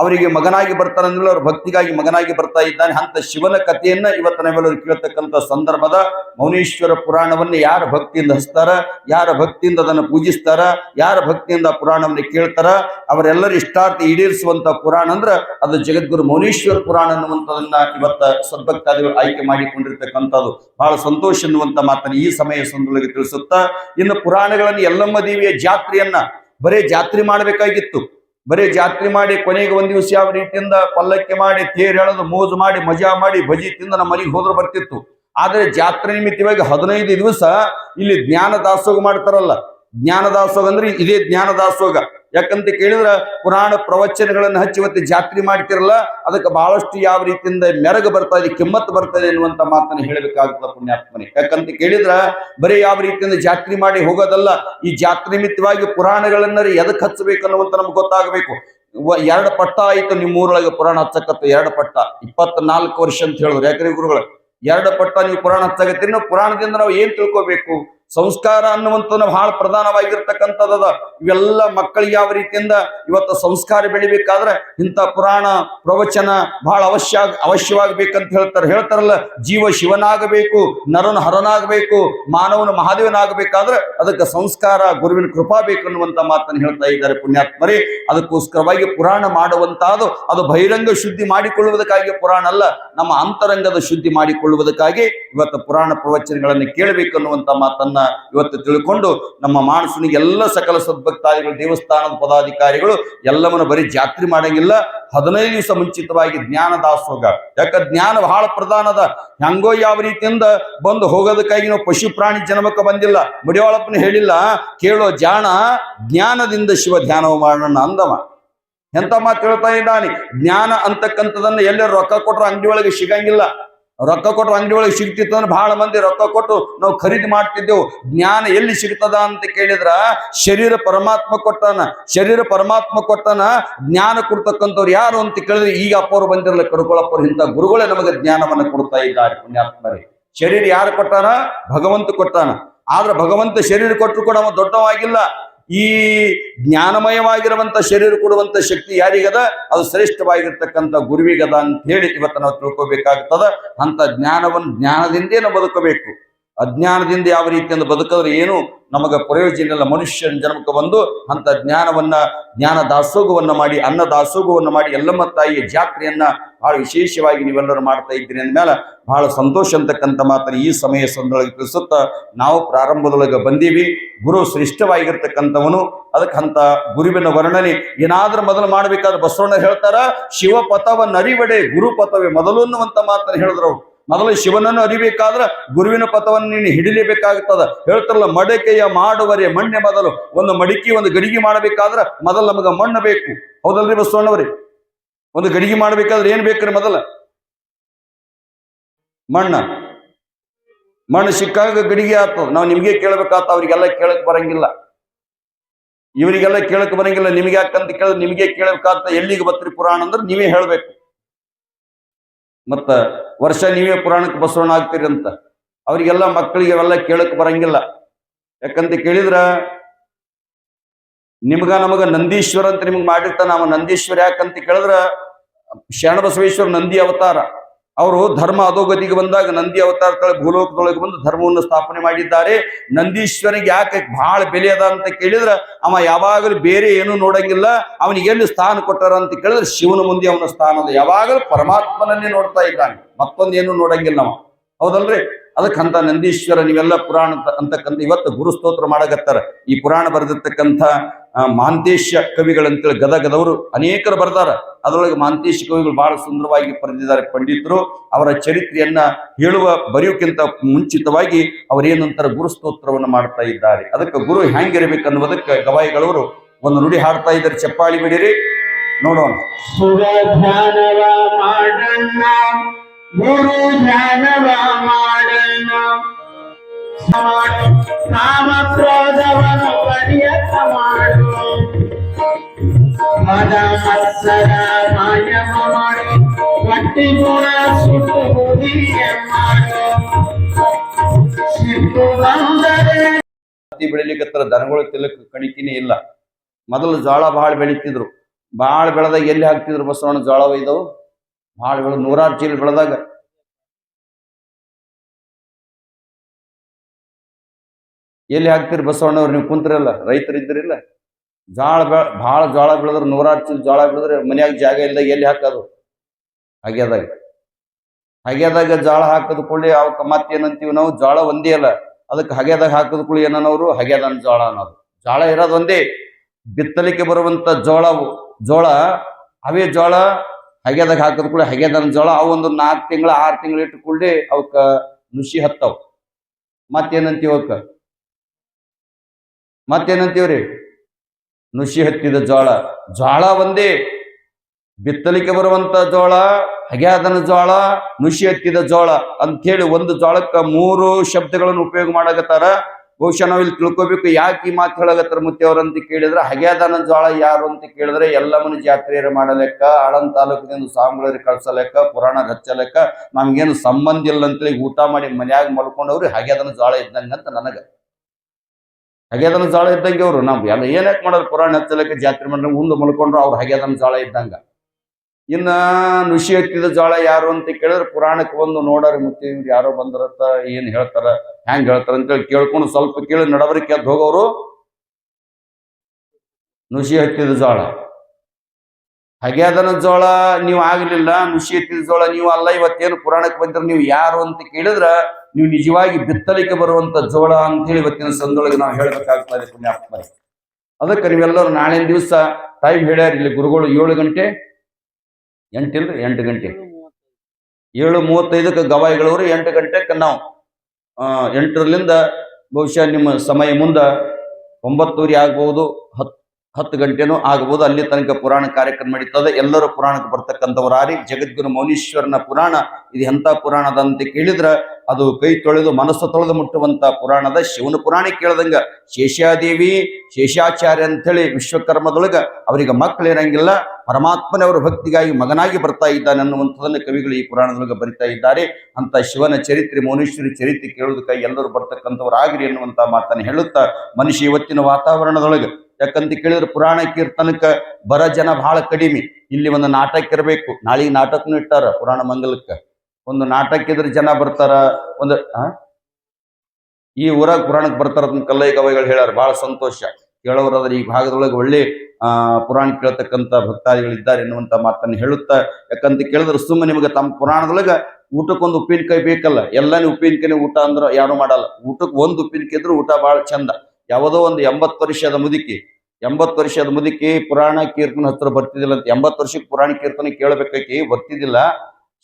ಅವರಿಗೆ ಮಗನಾಗಿ ಬರ್ತಾನಂದ್ರೆ ಅವ್ರ ಭಕ್ತಿಗಾಗಿ ಮಗನಾಗಿ ಬರ್ತಾ ಇದ್ದಾನೆ. ಅಂತ ಶಿವನ ಕಥೆಯನ್ನ ಇವತ್ತ ನಾವೆಲ್ಲರೂ ಕೇಳ್ತಕ್ಕಂಥ ಸಂದರ್ಭದ ಮೌನೇಶ್ವರ ಪುರಾಣವನ್ನು ಯಾರ ಭಕ್ತಿಯಿಂದ ಹಸ್ತಾರ ಯಾರ ಭಕ್ತಿಯಿಂದ ಅದನ್ನು ಪೂಜಿಸ್ತಾರ, ಯಾರ ಭಕ್ತಿಯಿಂದ ಪುರಾಣವನ್ನು ಕೇಳ್ತಾರ, ಅವರೆಲ್ಲರ ಇಷ್ಟಾರ್ಥ ಈಡೇರಿಸುವಂತ ಪುರಾಣ ಅಂದ್ರೆ ಅದು ಜಗದ್ಗುರು ಮೌನೇಶ್ವರ ಪುರಾಣ ಅನ್ನುವಂಥದನ್ನ ಇವತ್ತ ಸದ್ಭಕ್ತಾದಿಗಳು ಆಯ್ಕೆ ಮಾಡಿಕೊಂಡಿರ್ತಕ್ಕಂಥದ್ದು. ಬಹಳ ಸಂತೋಷ ಎನ್ನುವಂತ ಮಾತನ್ನು ಈ ಸಮಯ ಸಂದರ್ಭದಲ್ಲಿ ತಿಳಿಸುತ್ತಾ, ಇನ್ನು ಪುರಾಣಗಳನ್ನು ಎಲ್ಲಮ್ಮ ದೇವಿಯ ಜಾತ್ರೆಯನ್ನ ಬರೇ ಜಾತ್ರೆ ಮಾಡಬೇಕಾಗಿತ್ತು. ಬರೀ ಜಾತ್ರೆ ಮಾಡಿ ಕೊನೆಗೆ ಒಂದ್ ದಿವಸ ಯಾವ ರೀತಿಯಿಂದ ಪಲ್ಲಕ್ಕಿ ಮಾಡಿ, ತೇರ್ ಎಳೆದು ಮೋಜು ಮಾಡಿ, ಮಜಾ ಮಾಡಿ ಭಜಿ ತಿಂದು ನಮ್ಮ ಮನೆಗೆ ಹೋದ್ರೆ ಬರ್ತಿತ್ತು. ಆದ್ರೆ ಜಾತ್ರೆ ನಿಮಿತ್ತವಾಗಿ ಹದಿನೈದು ದಿವಸ ಇಲ್ಲಿ ಜ್ಞಾನ ದಾಸೋಗ ಮಾಡ್ತಾರಲ್ಲ. ಜ್ಞಾನ ದಾಸೋಗ ಅಂದ್ರೆ ಇದೇ ಜ್ಞಾನ ದಾಸೋಗ ಯಾಕಂತ ಕೇಳಿದ್ರ ಪುರಾಣ ಪ್ರವಚನಗಳನ್ನ ಹಚ್ಚಿ ಜಾತ್ರೆ ಮಾಡ್ತಿರಲ್ಲ, ಅದಕ್ಕೆ ಬಹಳಷ್ಟು ಯಾವ ರೀತಿಯಿಂದ ಮೆರಗು ಬರ್ತಾ ಇದೆ, ಕಿಮ್ಮತ್ತು ಬರ್ತದೆ ಎನ್ನುವಂತ ಮಾತನ್ನ ಹೇಳಬೇಕಾಗುತ್ತೆ ಪುಣ್ಯಾತ್ಮನೆ. ಯಾಕಂತ ಕೇಳಿದ್ರ, ಬರೀ ಯಾವ ರೀತಿಯಿಂದ ಜಾತ್ರೆ ಮಾಡಿ ಹೋಗೋದಲ್ಲ, ಈ ಜಾತ್ರೆ ನಿಮಿತ್ತವಾಗಿ ಪುರಾಣಗಳನ್ನ ಎದಕ್ ಹಚ್ಚಬೇಕು ಅನ್ನುವಂತ ನಮ್ಗೆ ಗೊತ್ತಾಗಬೇಕು. ಎರಡು ಪಟ್ಟ ಆಯ್ತು ನಿಮ್ಮ ಊರೊಳಗೆ ಪುರಾಣ ಹಚ್ಚಕತ್ತ, ಎರಡು ಪಟ್ಟ. ಇಪ್ಪತ್ನಾಲ್ಕು ವರ್ಷ ಅಂತ ಹೇಳಿದ್ರು. ಯಾಕ್ರಿ ಗುರುಗಳು? ಎರಡು ಪಟ್ಟ ನೀವು ಪುರಾಣ ಹಚ್ಚಕತ್ತೀರಿ, ನಾವು ಪುರಾಣದಿಂದ ನಾವು ಏನ್ ತಿಳ್ಕೊಬೇಕು? ಸಂಸ್ಕಾರ ಅನ್ನುವಂಥದ್ದು ಬಹಳ ಪ್ರಧಾನವಾಗಿರ್ತಕ್ಕಂಥದ್ದದ ಇವೆಲ್ಲ ಮಕ್ಕಳಿಗೆ ಯಾವ ರೀತಿಯಿಂದ ಇವತ್ತು ಸಂಸ್ಕಾರ ಬೆಳಿಬೇಕಾದ್ರೆ ಇಂಥ ಪುರಾಣ ಪ್ರವಚನ ಬಹಳ ಅವಶ್ಯ ಅವಶ್ಯವಾಗಬೇಕಂತ ಹೇಳ್ತಾರೆ. ಹೇಳ್ತಾರಲ್ಲ, ಜೀವ ಶಿವನಾಗಬೇಕು, ನರನು ಹರನಾಗಬೇಕು, ಮಾನವನು ಮಹಾದೇವನಾಗಬೇಕಾದ್ರೆ ಅದಕ್ಕೆ ಸಂಸ್ಕಾರ, ಗುರುವಿನ ಕೃಪಾ ಬೇಕು ಅನ್ನುವಂತ ಮಾತನ್ನು ಹೇಳ್ತಾ ಇದ್ದಾರೆ ಪುಣ್ಯಾತ್ಮರಿ. ಅದಕ್ಕೋಸ್ಕರವಾಗಿ ಪುರಾಣ ಮಾಡುವಂತಹದು ಅದು ಬಹಿರಂಗ ಶುದ್ಧಿ ಮಾಡಿಕೊಳ್ಳುವುದಕ್ಕಾಗಿ ಪುರಾಣ ಅಲ್ಲ, ನಮ್ಮ ಅಂತರಂಗದ ಶುದ್ಧಿ ಮಾಡಿಕೊಳ್ಳುವುದಕ್ಕಾಗಿ ಇವತ್ತು ಪುರಾಣ ಪ್ರವಚನಗಳನ್ನು ಕೇಳಬೇಕು ಅನ್ನುವಂತ ಇವತ್ತು ತಿಳ್ಕೊಂಡು ನಮ್ಮ ಮಾನಸನಿಗೆ ಎಲ್ಲ ಸಕಲ ಸದ್ಭಕ್ತಾದಿಗಳು, ದೇವಸ್ಥಾನದ ಪದಾಧಿಕಾರಿಗಳು ಎಲ್ಲವನ್ನು ಬರೀ ಜಾತ್ರೆ ಮಾಡಂಗಿಲ್ಲ, ಹದಿನೈದು ದಿವಸ ಮುಂಚಿತವಾಗಿ ಜ್ಞಾನ ದಾಸೋಗ. ಯಾಕ? ಜ್ಞಾನ ಬಹಳ ಪ್ರಧಾನದ ಹೆಂಗೋ ಯಾವ ರೀತಿಯಿಂದ ಬಂದು ಹೋಗೋದಕ್ಕಾಗಿ ನಾವು ಪಶು ಪ್ರಾಣಿ ಜನ್ಮಕ್ಕೆ ಬಂದಿಲ್ಲ. ಮುಡಿಯಾಳಪ್ಪನ ಹೇಳಿಲ್ಲ, ಕೇಳೋ ಜಾಣ ಜ್ಞಾನದಿಂದ ಶಿವ ಧ್ಯಾನವ ಮಾಡೋಣ ಅಂದವ. ಎಂತ ಮಾತು ಹೇಳ್ತಾ ಇದ್ದಾನೆ? ಜ್ಞಾನ ಅಂತಕ್ಕಂಥದನ್ನ ಎಲ್ಲರೂ ರೊಕ್ಕ ಕೊಟ್ರ ಅಂಗಡಿ ಒಳಗೆ ಸಿಗಂಗಿಲ್ಲ. ರೊಕ್ಕ ಕೊಟ್ಟರು ಅಂಗಡಿ ಒಳಗೆ ಸಿಗ್ತಿತ್ತು ಅಂದ್ರೆ ಬಹಳ ಮಂದಿ ರೊಕ್ಕ ಕೊಟ್ಟು ನಾವು ಖರೀದಿ ಮಾಡ್ತಿದ್ದೆವು. ಜ್ಞಾನ ಎಲ್ಲಿ ಸಿಗ್ತದ ಅಂತ ಕೇಳಿದ್ರ ಶರೀರ ಪರಮಾತ್ಮ ಕೊಟ್ಟಾನ, ಶರೀರ ಪರಮಾತ್ಮ ಕೊಟ್ಟಾನ, ಜ್ಞಾನ ಕೊಡ್ತಕ್ಕಂಥವ್ರು ಯಾರು ಅಂತ ಕೇಳಿದ್ರೆ ಈಗ ಅಪ್ಪವ್ರು ಬಂದಿರಲ್ಲ ಕಡ್ಕೊಳಪ್ಪರು ಇಂಥ ಗುರುಗಳೇ ನಮಗೆ ಜ್ಞಾನವನ್ನು ಕೊಡ್ತಾ ಇದ್ದಾರೆ ಪುಣ್ಯಾತ್ಮರೇ. ಶರೀರ ಯಾರು ಕೊಟ್ಟಾನ? ಭಗವಂತ ಕೊಟ್ಟಾನ. ಆದ್ರೆ ಭಗವಂತ ಶರೀರ ಕೊಟ್ಟರು ಕೂಡ ಅವ ದೊಡ್ಡವಾಗಿಲ್ಲ ಈ ಜ್ಞಾನಮಯವಾಗಿರುವಂತ ಶರೀರ ಕೊಡುವಂತ ಶಕ್ತಿ ಯಾರಿಗದ? ಅದು ಶ್ರೇಷ್ಠವಾಗಿರ್ತಕ್ಕಂಥ ಗುರುವಿಗದ ಅಂತ ಹೇಳಿ ಇವತ್ತು ನಾವು ತಿಳ್ಕೋಬೇಕಾಗ್ತದ. ಅಂತ ಜ್ಞಾನವನ್ನು ಜ್ಞಾನದಿಂದೇನು ಬದುಕಬೇಕು. ಅಜ್ಞಾನದಿಂದ ಯಾವ ರೀತಿಯಿಂದ ಬದುಕಿದ್ರೆ ಏನು? ನಮಗೆ ಪ್ರಯೋಜನ ಇಲ್ಲ ಮನುಷ್ಯನ ಜನ್ಮಕ್ಕೆ ಬಂದು ಅಂತ ಜ್ಞಾನವನ್ನ, ಜ್ಞಾನ ದಾಸೋಗವನ್ನ ಮಾಡಿ, ಅನ್ನ ದಾಸೋಗವನ್ನು ಮಾಡಿ ಎಲ್ಲಮ್ಮ ತಾಯಿಯ ಜಾತ್ರೆಯನ್ನ ಬಹಳ ವಿಶೇಷವಾಗಿ ನೀವೆಲ್ಲರೂ ಮಾಡ್ತಾ ಇದ್ದೀರಿ ಅಂದಮೇಲೆ ಬಹಳ ಸಂತೋಷ ಅಂತಕ್ಕಂಥ ಮಾತ್ರ ಈ ಸಮಯ ಸಂದರ್ಭದಲ್ಲಿ ತಿಳಿಸುತ್ತ ನಾವು ಪ್ರಾರಂಭದೊಳಗೆ ಬಂದೀವಿ. ಗುರು ಶ್ರೇಷ್ಠವಾಗಿರ್ತಕ್ಕಂಥವನು. ಅದಕ್ಕೆ ಅಂತ ಗುರುವಿನ ವರ್ಣನೆ. ಏನಾದರೂ ಮೊದಲು ಮಾಡಬೇಕಾದ್ರೆ ಬಸವಣ್ಣ ಹೇಳ್ತಾರ ಶಿವಪಥವನ್ನ ಅರಿವಡೆ ಗುರುಪಥವೇ ಮೊದಲು ಅನ್ನುವಂತ ಮಾತನ್ನು ಹೇಳಿದ್ರು ಮೊದಲು ಶಿವನನ್ನು ಅರಿಬೇಕಾದ್ರೆ ಗುರುವಿನ ಪಥವನ್ನು ನೀನು ಹಿಡಿಲೇಬೇಕಾಗ್ತದ ಹೇಳ್ತಾರಲ್ಲ, ಮಡಕೆಯ ಮಾಡುವರೆ ಮಣ್ಣೆ ಮೊದಲು. ಒಂದು ಮಡಿಕೆ, ಒಂದು ಗಡಿಗೆ ಮಾಡಬೇಕಾದ್ರೆ ಮೊದಲು ನಮಗೆ ಮಣ್ಣು ಬೇಕು. ಹೌದಲ್ರಿ ಬಸವಣ್ಣವ್ರಿ? ಒಂದು ಗಡಿಗೆ ಮಾಡ್ಬೇಕಾದ್ರೆ ಏನ್ ಬೇಕ್ರಿ ಮೊದಲ? ಮಣ್ಣ. ಮಣ್ಣು ಸಿಕ್ಕಾಗ ಗಡಿಗೆ ಆಗ್ತದ. ನಾವು ನಿಮಗೆ ಕೇಳಬೇಕಾತ ಅವ್ರಿಗೆಲ್ಲ ಕೇಳಕ್ ಬರಂಗಿಲ್ಲ. ಇವರಿಗೆಲ್ಲ ಕೇಳಕ್ ಬರಂಗಿಲ್ಲ, ನಿಮ್ಗೆ ಯಾಕಂತ ಕೇಳಿದ್ರೆ ನಿಮಗೆ ಕೇಳಬೇಕಾತ ಎಲ್ಲಿಗೆ ಬತ್ರಿ ಪುರಾಣ ಅಂದ್ರೆ ನೀವೇ ಹೇಳ್ಬೇಕು. ಮತ್ತ ವರ್ಷ ನೀವೇ ಪುರಾಣಕ್ಕೆ ಬಸವಣ್ಣ ಆಗ್ತೀರಿ ಅಂತ. ಅವರಿಗೆಲ್ಲ ಮಕ್ಕಳಿಗೆ ಅವೆಲ್ಲ ಕೇಳಕ್ ಬರಂಗಿಲ್ಲ. ಯಾಕಂತ ಕೇಳಿದ್ರ, ನಿಮ್ಗ ನಮಗ ನಂದೀಶ್ವರ ಅಂತ ನಿಮ್ಗೆ ಮಾಡಿರ್ತಾನ ಅವ ನಂದೀಶ್ವರ ಯಾಕಂತ ಕೇಳಿದ್ರ ಶರಣಬಸವೇಶ್ವರ ನಂದಿ ಅವತಾರ. ಅವರು ಧರ್ಮ ಅಧೋಗತಿಗೆ ಬಂದಾಗ ನಂದಿ ಅವತಾರ ಭೂಲೋಕದೊಳಗೆ ಬಂದು ಧರ್ಮವನ್ನು ಸ್ಥಾಪನೆ ಮಾಡಿದ್ದಾರೆ. ನಂದೀಶ್ವರಿಗೆ ಯಾಕೆ ಬಹಳ ಬೆಲೆ ಅದ ಅಂತ ಕೇಳಿದ್ರೆ, ಅವ ಯಾವಾಗಲೂ ಬೇರೆ ಏನು ನೋಡಂಗಿಲ್ಲ, ಅವನಿಗೆ ಎಲ್ಲಿ ಸ್ಥಾನ ಕೊಟ್ಟಾರ ಅಂತ ಕೇಳಿದ್ರೆ ಶಿವನ ಮುಂದೆ ಅವನ ಸ್ಥಾನ ಅದ. ಯಾವಾಗಲೂ ಪರಮಾತ್ಮನನ್ನೇ ನೋಡ್ತಾ ಇದ್ದಾನೆ ಮತ್ತೊಂದೇನು ನೋಡಂಗಿಲ್ಲ ಅವ. ಹೌದಲ್ರಿ? ಅದಕ್ಕಂತ ನಂದೀಶ್ವರ, ನೀವೆಲ್ಲ ಪುರಾಣ ಅಂತ- ಅಂತಕ್ಕಂಥ ಇವತ್ತು ಗುರು ಸ್ತೋತ್ರ ಮಾಡಕತ್ತಾರ. ಈ ಪುರಾಣ ಬರೆದಿರ್ತಕ್ಕಂಥ ಮಾಂತೇಶ ಕವಿಗಳಂತೇಳಿ ಗದಗದವರು ಅನೇಕರು ಬರ್ದಾರ. ಅದರೊಳಗೆ ಮಾಂತೇಶ ಕವಿಗಳು ಬಹಳ ಸುಂದರವಾಗಿ ಬರೆದಿದ್ದಾರೆ ಪಂಡಿತರು. ಅವರ ಚರಿತ್ರೆಯನ್ನ ಹೇಳುವ, ಬರೆಯೋಕ್ಕಿಂತ ಮುಂಚಿತವಾಗಿ ಅವರೇನಂತರ ಗುರು ಸ್ತೋತ್ರವನ್ನು ಮಾಡ್ತಾ ಇದ್ದಾರೆ. ಅದಕ್ಕೆ ಗುರು ಹೆಂಗಿರಬೇಕನ್ನುವುದಕ್ಕೆ ಗವಾಯಿಗಳವರು ಒಂದು ನುಡಿ ಹಾಡ್ತಾ ಇದ್ದಾರೆ. ಚಪ್ಪಾಳಿ ಬಿಡಿರಿ, ನೋಡೋಣ. ಗುರು ಧ್ಯಾನವ ಮಾಡಣ್ಣ ಮಾಡು ಕಾಮ ಕ್ರೋಧವನ್ನು ಕಡಿಯತ ಮಾಡು ಮದ ಮತ್ಸರ ಮಾಯಮ ಮಾಡು ಗಟ್ಟಿ ಗುಣ ಸುಟ್ಟು ಬುದ್ಧಿಯ ಮಾಡು ಸಿಟ್ಟು ಬಂದರೆ ಹತ್ತಿ ಬೆಳಿಲಿಕ್ಕತ್ತರ ದನಗಳು ತಿಲಕ್ ಕಣಿಕಿನೇ ಇಲ್ಲ. ಮೊದಲು ಜೋಳ ಬಹಳ ಬೆಳಿತಿದ್ರು. ಬಹಳ ಬೆಳೆದಾಗ ಎಲ್ಲಿ ಹಾಕ್ತಿದ್ರು ಬಸವಣ್ಣ? ಜೋಳ ಒಯ್ದವು ಬಹಳ ಬೆಳೆದು ನೂರಾರು ಚೀಲ ಬೆಳೆದಾಗ ಎಲ್ಲಿ ಹಾಕ್ತಿರಿ ಬಸವಣ್ಣವ್ರು? ನೀವು ಕುಂತಿರಲ್ಲ, ರೈತರು ಇದ್ರಿಲ್ಲ ಜಾಳ ಬೆ, ಭಾಳ ಜೋಳ ಬೆಳೆದ್ರೆ, ನೂರಾರು ಚೀಲ ಜೋಳ ಬೆಳೆದ್ರೆ ಮನ್ಯಾಗ ಜಾಗ ಇಲ್ದಾಗ ಎಲ್ಲಿ ಹಾಕೋದು? ಹಾಗ್ಯದಾಗ. ಹಗೆದಾಗ ಜೋಳ ಹಾಕದ ಕೂಡಲಿ ಅವಕ್ಕೆ ಮತ್ತೇನಂತೀವಿ ನಾವು? ಜೋಳ ಒಂದೇ ಅಲ್ಲ. ಅದಕ್ಕೆ ಹಗೆದಾಗ ಹಾಕದ ಕೂಡಲೇ ಏನನ್ನೋರು? ಹಗೆದನ್ ಜೋಳ ಅನ್ನೋದು. ಜೋಳ ಇರೋದು ಒಂದೇ. ಬಿತ್ತಲಿಕ್ಕೆ ಬರುವಂತ ಜೋಳವು ಜೋಳ, ಅವೇ ಜೋಳ ಹಗೆದಾಗ ಹಾಕೋದು ಕೂಡ ಹಗೆದನ ಜೋಳ, ಅವು ಒಂದು ನಾಲ್ಕು ತಿಂಗಳ, ಆರು ತಿಂಗಳು ಇಟ್ಟು ಕೂಡಲಿ ಅವಕ್ಕ ನುಸಿ ಹತ್ತವು. ಮತ್ತೇನಂತೀವಿ ಅವಕ್ಕ ಮತ್ತೇನಂತೀವ್ರಿ ನುಸಿ ಹತ್ತಿದ ಜೋಳ ಜೋಳ ಒಂದೇ. ಬಿತ್ತಲಿಕ್ಕೆ ಬರುವಂತ ಜೋಳ ಹಗ್ಯಾದನ ಜೋಳ ನುಸಿ ಹತ್ತಿದ ಜೋಳ ಅಂಥೇಳಿ ಒಂದು ಜೋಳಕ್ಕ ಮೂರು ಶಬ್ದಗಳನ್ನು ಉಪಯೋಗ ಮಾಡಕತ್ತಾರ. ಬಹುಶಃ ನಾವು ಇಲ್ಲಿ ತಿಳ್ಕೊಬೇಕು ಯಾಕೆ ಈ ಮಾತು ಹೇಳಕತ್ತಾರ ಅಂತ ಕೇಳಿದ್ರೆ, ಹಗ್ಯಾದನ ಜೋಳ ಯಾರು ಅಂತ ಕೇಳಿದ್ರೆ ಎಲ್ಲಮ್ಮನ ಜಾತ್ರೆಯರು ಮಾಡಲೆಕ್ಕ, ಆಳನ್ ತಾಲೂಕಿನಿಂದ ಸಾಂಗ್ಳರಿ ಕಳ್ಸಲೆಕ್ಕ, ಪುರಾಣ ಹಚ್ಚಲೆಕ್ಕ ನಮ್ಗೇನು ಸಂಬಂಧ ಇಲ್ಲ ಅಂತೇಳಿ ಊಟ ಮಾಡಿ ಮನ್ಯಾಗ ಮಲ್ಕೊಂಡವ್ರಿ ಹಗ್ಯಾದನ ಜೋಳ ಅಂತ ನನಗ. ಹಗ್ಯಾದನ ಜಾಳ ಇದ್ದಂಗೆ ಅವರು. ನಾವು ಎಲ್ಲ ಏನಕ್ಕೆ ಮಾಡೋರು ಪುರಾಣ ಹತ್ತಲಕ್ಕೆ ಜಾತ್ರೆ ಮಾಡಿ ಉಂಡು ಮಲ್ಕೊಂಡ್ರು ಅವ್ರು ಹಗೆದನ ಜಾಳ ಇದ್ದಂಗ. ಇನ್ನ ನುಷಿ ಹತ್ತಿದ ಜಾಳ ಯಾರು ಅಂತ ಕೇಳಿದ್ರೆ ಪುರಾಣಕ್ಕೆ ಒಂದು ನೋಡಾರಿ ಮತ್ತೆ ಇವ್ರು ಯಾರೋ ಬಂದ್ರತ್ತ, ಏನ್ ಹೇಳ್ತಾರ ಹೆಂಗ್ ಹೇಳ್ತಾರ ಅಂತೇಳಿ ಕೇಳ್ಕೊಂಡು ಸ್ವಲ್ಪ ಕೇಳಿ ನಡವರಿಕೆ ಅದ್ ಹೋಗೋರು ನುಷಿ ಹತ್ತಿದ ಜೋಳ. ಹಗ್ಯಾದನ ಜೋಳ ನೀವು ಆಗಲಿಲ್ಲ ನುಷಿ ಎತ್ತಿದ ಜೋಳ ನೀವು ಅಲ್ಲ ಇವತ್ತೇನು ಪುರಾಣಕ್ಕೆ ಬಂದ್ರೆ ನೀವು ಯಾರು ಅಂತ ಕೇಳಿದ್ರ ನೀವು ನಿಜವಾಗಿ ಬಿತ್ತಲಿಕ್ಕೆ ಬರುವಂತ ಜೋಳ ಅಂತೇಳಿ ಇವತ್ತಿನ ಸಂದೊಳಗೆ ನಾವು ಹೇಳ್ಬೇಕಾಗ್ತಾ ಇದೆ ಪುಣ್ಯಾತ್ಮರೇ ಅದಕ್ಕೆ ನೀವೆಲ್ಲರೂ ನಾಳೆ ದಿವಸ ಟೈಮ್ ಹೇಳ್ಯಾರ ಇಲ್ಲಿ ಗುರುಗಳು ಏಳು ಗಂಟೆ? ಎಂಟಿಲ್ರಿ ಎಂಟು ಗಂಟೆ. ಏಳು ಮೂವತ್ತೈದಕ್ಕೆ ಗವಾಯಿಗಳವರು ಎಂಟು ಗಂಟೆಗೆ ನಾವು ಆ, ಎಂಟರಲ್ಲಿಂದ ಬಹುಶಃ ನಿಮ್ಮ ಸಮಯ ಮುಂದೆ ಒಂಬತ್ತುವರೆ ಆಗ್ಬಹುದು ಹತ್ ಹತ್ತು ಗಂಟೆನೂ ಆಗಬಹುದು, ಅಲ್ಲಿ ತನಕ ಪುರಾಣ ಕಾರ್ಯಕ್ರಮ ನಡೀತದೆ. ಎಲ್ಲರೂ ಪುರಾಣಕ್ಕೆ ಬರ್ತಕ್ಕಂಥವರಾರಿ ಜಗದ್ಗುರು ಮೌನೀಶ್ವರನ ಪುರಾಣ, ಇದು ಎಂಥ ಪುರಾಣದ ಅಂತ ಕೇಳಿದ್ರೆ ಅದು ಕೈ ತೊಳೆದು ಮನಸ್ಸು ತೊಳೆದು ಮುಟ್ಟುವಂತ ಪುರಾಣದ ಶಿವನ ಪುರಾಣ ಕೇಳ್ದಂಗ. ಶೇಷಾದೇವಿ ಶೇಷಾಚಾರ್ಯ ಅಂತೇಳಿ ವಿಶ್ವಕರ್ಮದೊಳಗ ಅವರಿಗೆ ಮಕ್ಕಳಿರಂಗಿಲ್ಲ ಪರಮಾತ್ಮನವರ ಭಕ್ತಿಗಾಗಿ ಮಗನಾಗಿ ಬರ್ತಾ ಇದ್ದಾನೆ ಅನ್ನುವಂಥದ್ದನ್ನು ಕವಿಗಳು ಈ ಪುರಾಣದೊಳಗೆ ಬರಿತಾ ಇದ್ದಾರೆ. ಅಂತ ಶಿವನ ಚರಿತ್ರೆ, ಮೌನೇಶ್ವರಿ ಚರಿತ್ರೆ ಕೇಳೋದಕ್ಕಾಗಿ ಎಲ್ಲರೂ ಆಗಿರಿ ಅನ್ನುವಂತ ಮಾತನ್ನು ಹೇಳುತ್ತಾ ಮನುಷ್ಯ ಇವತ್ತಿನ ವಾತಾವರಣದೊಳಗೆ ಯಾಕಂತ ಕೇಳಿದ್ರೆ ಪುರಾಣ ಕೀರ್ತನಕ್ಕ ಬರ ಜನ ಬಹಳ ಕಡಿಮೆ. ಇಲ್ಲಿ ಒಂದು ನಾಟಕ ಇರಬೇಕು. ನಾಳೆಗೆ ನಾಟಕನು ಇಟ್ಟಾರ ಪುರಾಣ ಮಂಗಲಕ್ಕ. ಒಂದು ನಾಟಕ ಇದ್ರೆ ಜನ ಬರ್ತಾರ. ಒಂದು? ಈ ಊರಾಗ ಪುರಾಣಕ್ಕೆ ಬರ್ತಾರ ಕಲ್ಲೈ ಗವೈಗಳು ಹೇಳ್ಯಾರ. ಬಹಳ ಸಂತೋಷ. ಕೇಳೋರಾದ್ರೆ ಈ ಭಾಗದೊಳಗೆ ಒಳ್ಳೆ, ಆ, ಪುರಾಣ ಕೇಳ್ತಕ್ಕಂಥ ಭಕ್ತಾದಿಗಳಿದ್ದಾರೆ ಎನ್ನುವಂತ ಮಾತನ್ನು ಹೇಳುತ್ತಾ, ಯಾಕಂತ ಕೇಳಿದ್ರೆ ಸುಮ್ಮನೆ ನಿಮಗೆ ತಮ್ಮ ಪುರಾಣದೊಳಗ ಊಟಕ್ಕೊಂದು ಉಪ್ಪಿನಕಾಯಿ ಬೇಕಲ್ಲ. ಎಲ್ಲಾನು ಉಪ್ಪಿನಕಾಯಿ ಊಟ ಅಂದ್ರೆ ಯಾರು ಮಾಡಲ್ಲ. ಊಟಕ್ಕೆ ಒಂದು ಉಪ್ಪಿನಕಾಯಿ ಇದ್ರೆ ಊಟ ಬಹಳ ಚಂದ. ಯಾವುದೋ ಒಂದು ಎಂಬತ್ತು ವರ್ಷದ ಮುದುಕಿ, ಎಂಬತ್ತು ವರ್ಷದ ಮುದುಕಿ ಪುರಾಣ ಕೀರ್ತನ ಹತ್ರ ಬರ್ತಿದ್ದಿಲ್ಲ ಅಂತ ಎಂಬತ್ತು ವರ್ಷಕ್ಕೆ ಪುರಾಣ ಕೀರ್ತನೆ ಕೇಳಬೇಕಾಕಿ ಬರ್ತಿದ್ದಿಲ್ಲ.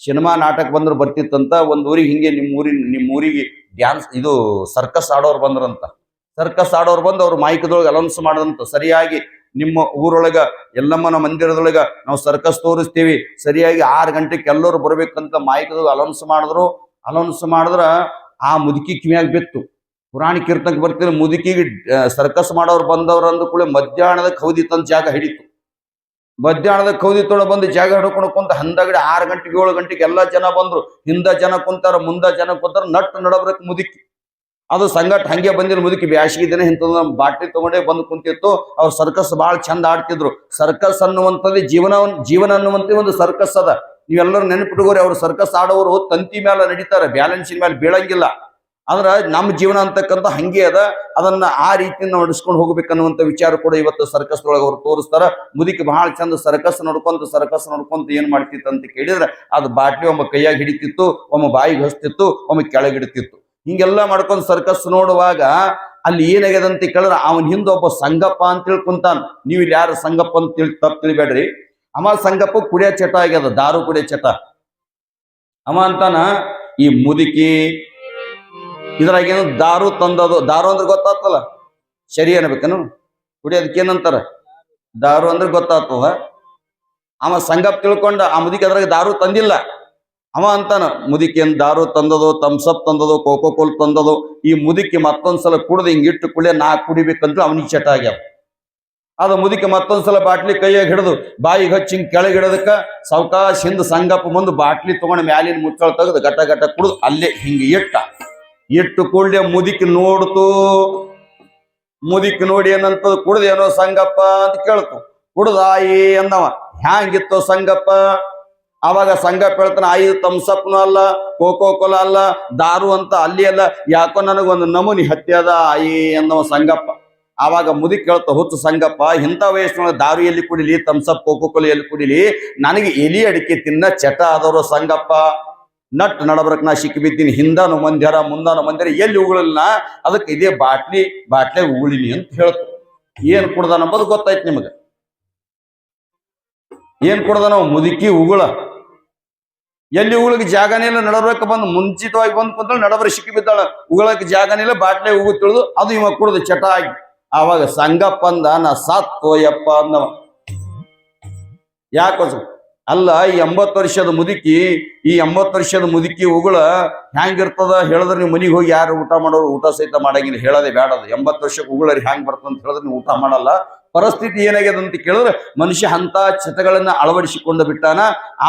ಸಿನಿಮಾ ನಾಟಕ ಬಂದ್ರೆ ಬರ್ತಿತ್ತಂತ ಒಂದು ಊರಿಗೆ ಹಿಂಗೆ ನಿಮ್ಮ ಊರಿನ ನಿಮ್ಮ ಊರಿಗೆ ಡ್ಯಾನ್ಸ್ ಇದು ಸರ್ಕಸ್ ಆಡೋರು ಬಂದ್ರಂತ. ಸರ್ಕಸ್ ಆಡೋರು ಬಂದು ಅವ್ರು ಮಾಯಕದೊಳಗೆ ಅಲೌನ್ಸ್ ಮಾಡದಂತ. ಸರಿಯಾಗಿ ನಿಮ್ಮ ಊರೊಳಗ ಎಲ್ಲಮ್ಮನ ಮಂದಿರದೊಳಗ ನಾವು ಸರ್ಕಸ್ ತೋರಿಸ್ತೀವಿ. ಸರಿಯಾಗಿ ಆರು ಗಂಟೆಗೆ ಎಲ್ಲರೂ ಬರ್ಬೇಕಂತ ಮಾಯಕದೊಳಗೆ ಅಲೌನ್ಸ್ ಮಾಡಿದ್ರು. ಅಲೌನ್ಸ್ ಮಾಡಿದ್ರ ಆ ಮುದುಕಿ ಕಿವಿಯಾಗಿ ಬಿತ್ತು. ಪುರಾಣ ಕೀರ್ತನಕ್ಕೆ ಬರ್ತೀನಿ ಮುದುಕಿಗೆ ಸರ್ಕಸ್ ಮಾಡೋರು ಬಂದವ್ರು ಅಂದ ಕೂಡ ಮಧ್ಯಾಹ್ನದ ಕೌದಿ ತಂದ ಜಾಗ ಹಿಡಿತು. ಮಧ್ಯಾಹ್ನದ ಕೌದಿ ತೊಳೆ ಬಂದು ಜಾಗ ಹಿಡ್ಕೊಂಡು ಕುಂತ ಹಂದಗಡೆ ಆರು ಗಂಟೆಗೆ, ಏಳು ಗಂಟೆಗೆ ಎಲ್ಲ ಜನ ಬಂದ್ರು. ಹಿಂದ ಜನ ಕುಂತಾರ, ಮುಂದ ಜನ ಕುಂತಾರ, ನಟ್ ನಡಬ್ರಕ್ ಮುದುಕಿ. ಅದು ಸಂಗಟ್ ಹಂಗೆ ಬಂದಿರೋ ಮುದುಕಿ ಬ್ಯಾಸಿಗೆ ದಿನ ಇಂಥ ಬಾಟ್ಲಿ ತಗೊಂಡೇ ಬಂದು ಕುಂತಿತ್ತು. ಅವ್ರು ಸರ್ಕಸ್ ಭಾಳ ಚಂದ ಆಡ್ತಿದ್ರು. ಸರ್ಕಸ್ ಅನ್ನುವಂಥದ್ದು ಜೀವನ ಜೀವನ ಅನ್ನುವಂಥ ಒಂದು ಸರ್ಕಸ್ ಅದ. ನೀವೆಲ್ಲರೂ ನೆನಪಿಟ್ಕೋರಿ, ಅವ್ರು ಸರ್ಕಸ್ ಆಡೋರು ತಂತಿ ಮೇಲೆ ನಡೀತಾರೆ ಬ್ಯಾಲೆನ್ಸಿನ ಮೇಲೆ ಬೀಳಂಗಿಲ್ಲ. ಆದ್ರ ನಮ್ಮ ಜೀವನ ಅಂತಕ್ಕಂಥ ಹಂಗೆ ಅದ. ಅದನ್ನ ಆ ರೀತಿಯಿಂದ ನಡೆಸ್ಕೊಂಡು ಹೋಗ್ಬೇಕನ್ನುವಂಥ ವಿಚಾರ ಕೂಡ ಇವತ್ತು ಸರ್ಕಸ್ ಒಳಗೆ ಅವ್ರು ತೋರಿಸ್ತಾರ. ಮುದುಕಿ ಬಹಳ ಚಂದ ಸರ್ಕಸ್ ನೋಡ್ಕೊಂತ ಸರ್ಕಸ್ ನೋಡ್ಕೊಂತ ಏನ್ ಮಾಡ್ತಿತ್ತು ಅಂತ ಕೇಳಿದ್ರೆ ಅದು ಬಾಟ್ಲಿ ಒಮ್ಮೆ ಕೈಯಾಗಿ ಹಿಡಿತಿತ್ತು, ಒಮ್ಮೆ ಬಾಯಿಗೆ ಹೊಸ್ತಿತ್ತು ಒಮ್ಮೆ ಕೆಳಗಿಡ್ತಿತ್ತು ಹಿಂಗೆಲ್ಲ ಮಾಡ್ಕೊಂಡು ಸರ್ಕಸ್ ನೋಡುವಾಗ ಅಲ್ಲಿ ಏನಾಗ್ಯದ ಅಂತ ಕೇಳಿದ್ರೆ ಅವನ ಹಿಂದೆ ಒಬ್ಬ ಸಂಗಪ್ಪ ಅಂತ ತಿಳ್ಕೊಂತಾನ. ನೀವು ಇಲ್ಲಿ ಯಾರು ಸಂಗಪ್ಪ ಅಂತ ತಿಳ್, ತಪ್ಪು ತಿಳಿಬೇಡ್ರಿ ಅವ ಸಂಗಪ್ಪ ಕುಡಿಯ ಚಟ ಆಗ್ಯದ, ದಾರು ಕುಡಿಯ ಚಟ. ಅವ ಅಂತಾನ, ಈ ಮುದುಕಿ ಇದ್ರಾಗ ಏನು ದಾರು ತಂದದು, ದಾರು ಅಂದ್ರೆ ಗೊತ್ತಾಗ್ತಲ್ಲ? ಸರಿ ಅನ್ಬೇಕನು? ಕುಡಿಯೋದಕ್ಕೆ ಏನಂತಾರ? ದಾರು ಅಂದ್ರೆ ಗೊತ್ತಾಗ್ತದ. ಅವ ಸಂಗಪ್ ತಿಳ್ಕೊಂಡ, ಆ ಮುದುಕಿ ಅದ್ರಾಗ ದಾರು ತಂದಿಲ್ಲ. ಅವ ಅಂತಾನ, ಮುದುಕಿ ದಾರು ತಂದದು ತಮ್ಸಪ್ ತಂದದು ಕೋಕೋ ಕೋಲ್ ತಂದದು, ಈ ಮುದಿಕೆ ಮತ್ತೊಂದ್ಸಲ ಕುಡ್ದು ಹಿಂಗಿಟ್ಟು ಕುಳೆ ನಾ ಕುಡಿಬೇಕಂದ್ರೆ ಅವನಿಗೆ ಚಟ ಆಗ್ಯಾವ. ಅದು ಮುದಿಕೆ ಮತ್ತೊಂದ್ಸಲ ಬಾಟ್ಲಿ ಕೈಯಾಗ ಹಿಡಿದು, ಬಾಯಿಗೆ ಹಚ್ಚಿ ಹಿಂಗ್ ಕೆಳಗೆ ಹಿಡದಕ್ಕ ಸಾವಕಾಶ ಹಿಂದ್ ಸಂಗಪ್ಪ ಮುಂದೆ ಬಾಟ್ಲಿ ತಗೊಂಡು ಮ್ಯಾಲಿನ ಮುಚ್ಚಳ ತೆಗೆದು ಗಟ ಗಟ ಕುಡಿದು ಅಲ್ಲೇ ಹಿಂಗ ಇಟ್ಟ. ಇಟ್ಟು ಕೂಡಲೇ ಮುದುಕಿ ನೋಡ್ತು. ಮುದುಕಿ ನೋಡಿ ಏನಂತ ಕುಡ್ದೇನೋ ಸಂಗಪ್ಪ ಅಂತ ಕೇಳ್ತು. ಕುಡ್ದಾಯಿ ಅಂದವ, ಹ್ಯಾಂಗಿತ್ತು ಸಂಗಪ್ಪ? ಅವಾಗ ಸಂಗಪ್ಪ ಹೇಳ್ತಾನೆ ಐದು ತಮ್ಸಪ್ನು ಅಲ್ಲ ಕೋಕೋ ಕೋಲ ಅಲ್ಲ, ದಾರು ಅಂತ ಅಲ್ಲಿ ಅಲ್ಲ, ಯಾಕೋ ನನಗೊಂದು ನಮೂನಿ ಹತ್ಯದ ಆಯಿ ಅಂದವ ಸಂಗಪ್ಪ. ಅವಾಗ ಮುದುಕಿ ಕೇಳ್ತ ಹೊತ್ತು ಸಂಗಪ್ಪ, ಇಂಥ ವಯಸ್ಸಿನೊಳಗೆ ದಾರು ಎಲ್ಲಿ ಕುಡಿಲಿ ತಮ್ಸಪ್ ಕೋಕೋ ಕೋಲ ಎಲ್ಲಿ ಕುಡಿಲಿ? ನನಗೆ ಎಲಿ ಅಡಿಕೆ ತಿನ್ನ ಚಟ ಆದವರು ಸಂಗಪ್ಪ. ನಟ್ ನಡಬರಕ್ ನಾ ಸಿಕ್ಕಿ ಬಿದ್ದೀನಿ, ಹಿಂದಾನು ಮಂದ್ಯಾರ ಮುಂದಾನು ಮಂದ್ಯಾರ, ಎಲ್ಲಿ ಉಗುಳಲ್ಲ ಅದಕ್ಕೆ ಇದೇ ಬಾಟ್ಲಿ, ಬಾಟ್ಲೆ ಉಗುಳಿನಿ ಅಂತ ಹೇಳ್ತು. ಏನ್ ಕುಡ್ದಾನ ಅಂಬೋದು ಗೊತ್ತಾಯ್ತು ನಿಮಗೆ. ಏನ್ ಕುಡ್ದ ನಾವು ಮುದುಕಿ ಉಗುಳ. ಎಲ್ಲಿ ಉಗುಳಿಗೆ ಜಾಗನೇ ಇಲ್ಲ, ನಡಬರಕ್ಕೆ ಬಂದು ಮುಂಚಿತವಾಗಿ ಬಂದು ಕುಂತ ನಡಬರ ಸಿಕ್ಕಿ ಬಿದ್ದಾಳ. ಉಗುಳಕ್ಕೆ ಜಾಗನೇ ಇಲ್ಲ, ಬಾಟ್ಲೆ ಉಗು ತಿಳಿದು ಅದು ಇವಾಗ ಕುಡ್ದು ಚಟ ಆಗಿ. ಆವಾಗ ಸಂಗಪ್ಪ ಅಂದ ನಾ ಸತ್ತು ಯಪ್ಪ ಅಂದವ. ಯಾಕೋ ಅಲ್ಲ, ಈ ಎಂಬತ್ತು ವರ್ಷದ ಮುದುಕಿ, ಈ ಎಂಬತ್ತು ವರ್ಷದ ಮುದುಕಿ ಉಗುಳ ಹ್ಯಾಂಗಿರ್ತದ ಹೇಳಿದ್ರೆ ನೀವು ಮನೆಗೆ ಹೋಗಿ ಯಾರು ಊಟ ಮಾಡೋರು ಊಟ ಸಹಿತ ಮಾಡಂಗಿಲ್ಲ. ಹೇಳೋದೇ ಬೇಡದು ಎಂಬತ್ತು ವರ್ಷಕ್ಕೆ ಉಗುಳರಿ ಹ್ಯಾಂಗ್ ಬರ್ತದೆ ಅಂತ ಹೇಳಿದ್ರೆ ನೀವು ಊಟ ಮಾಡಲ್ಲ. ಪರಿಸ್ಥಿತಿ ಏನಾಗ್ಯದ ಅಂತ ಕೇಳಿದ್ರೆ ಮನುಷ್ಯ ಹಂತ ಚತಗಳನ್ನ ಅಳವಡಿಸಿಕೊಂಡು ಬಿಟ್ಟಾನ.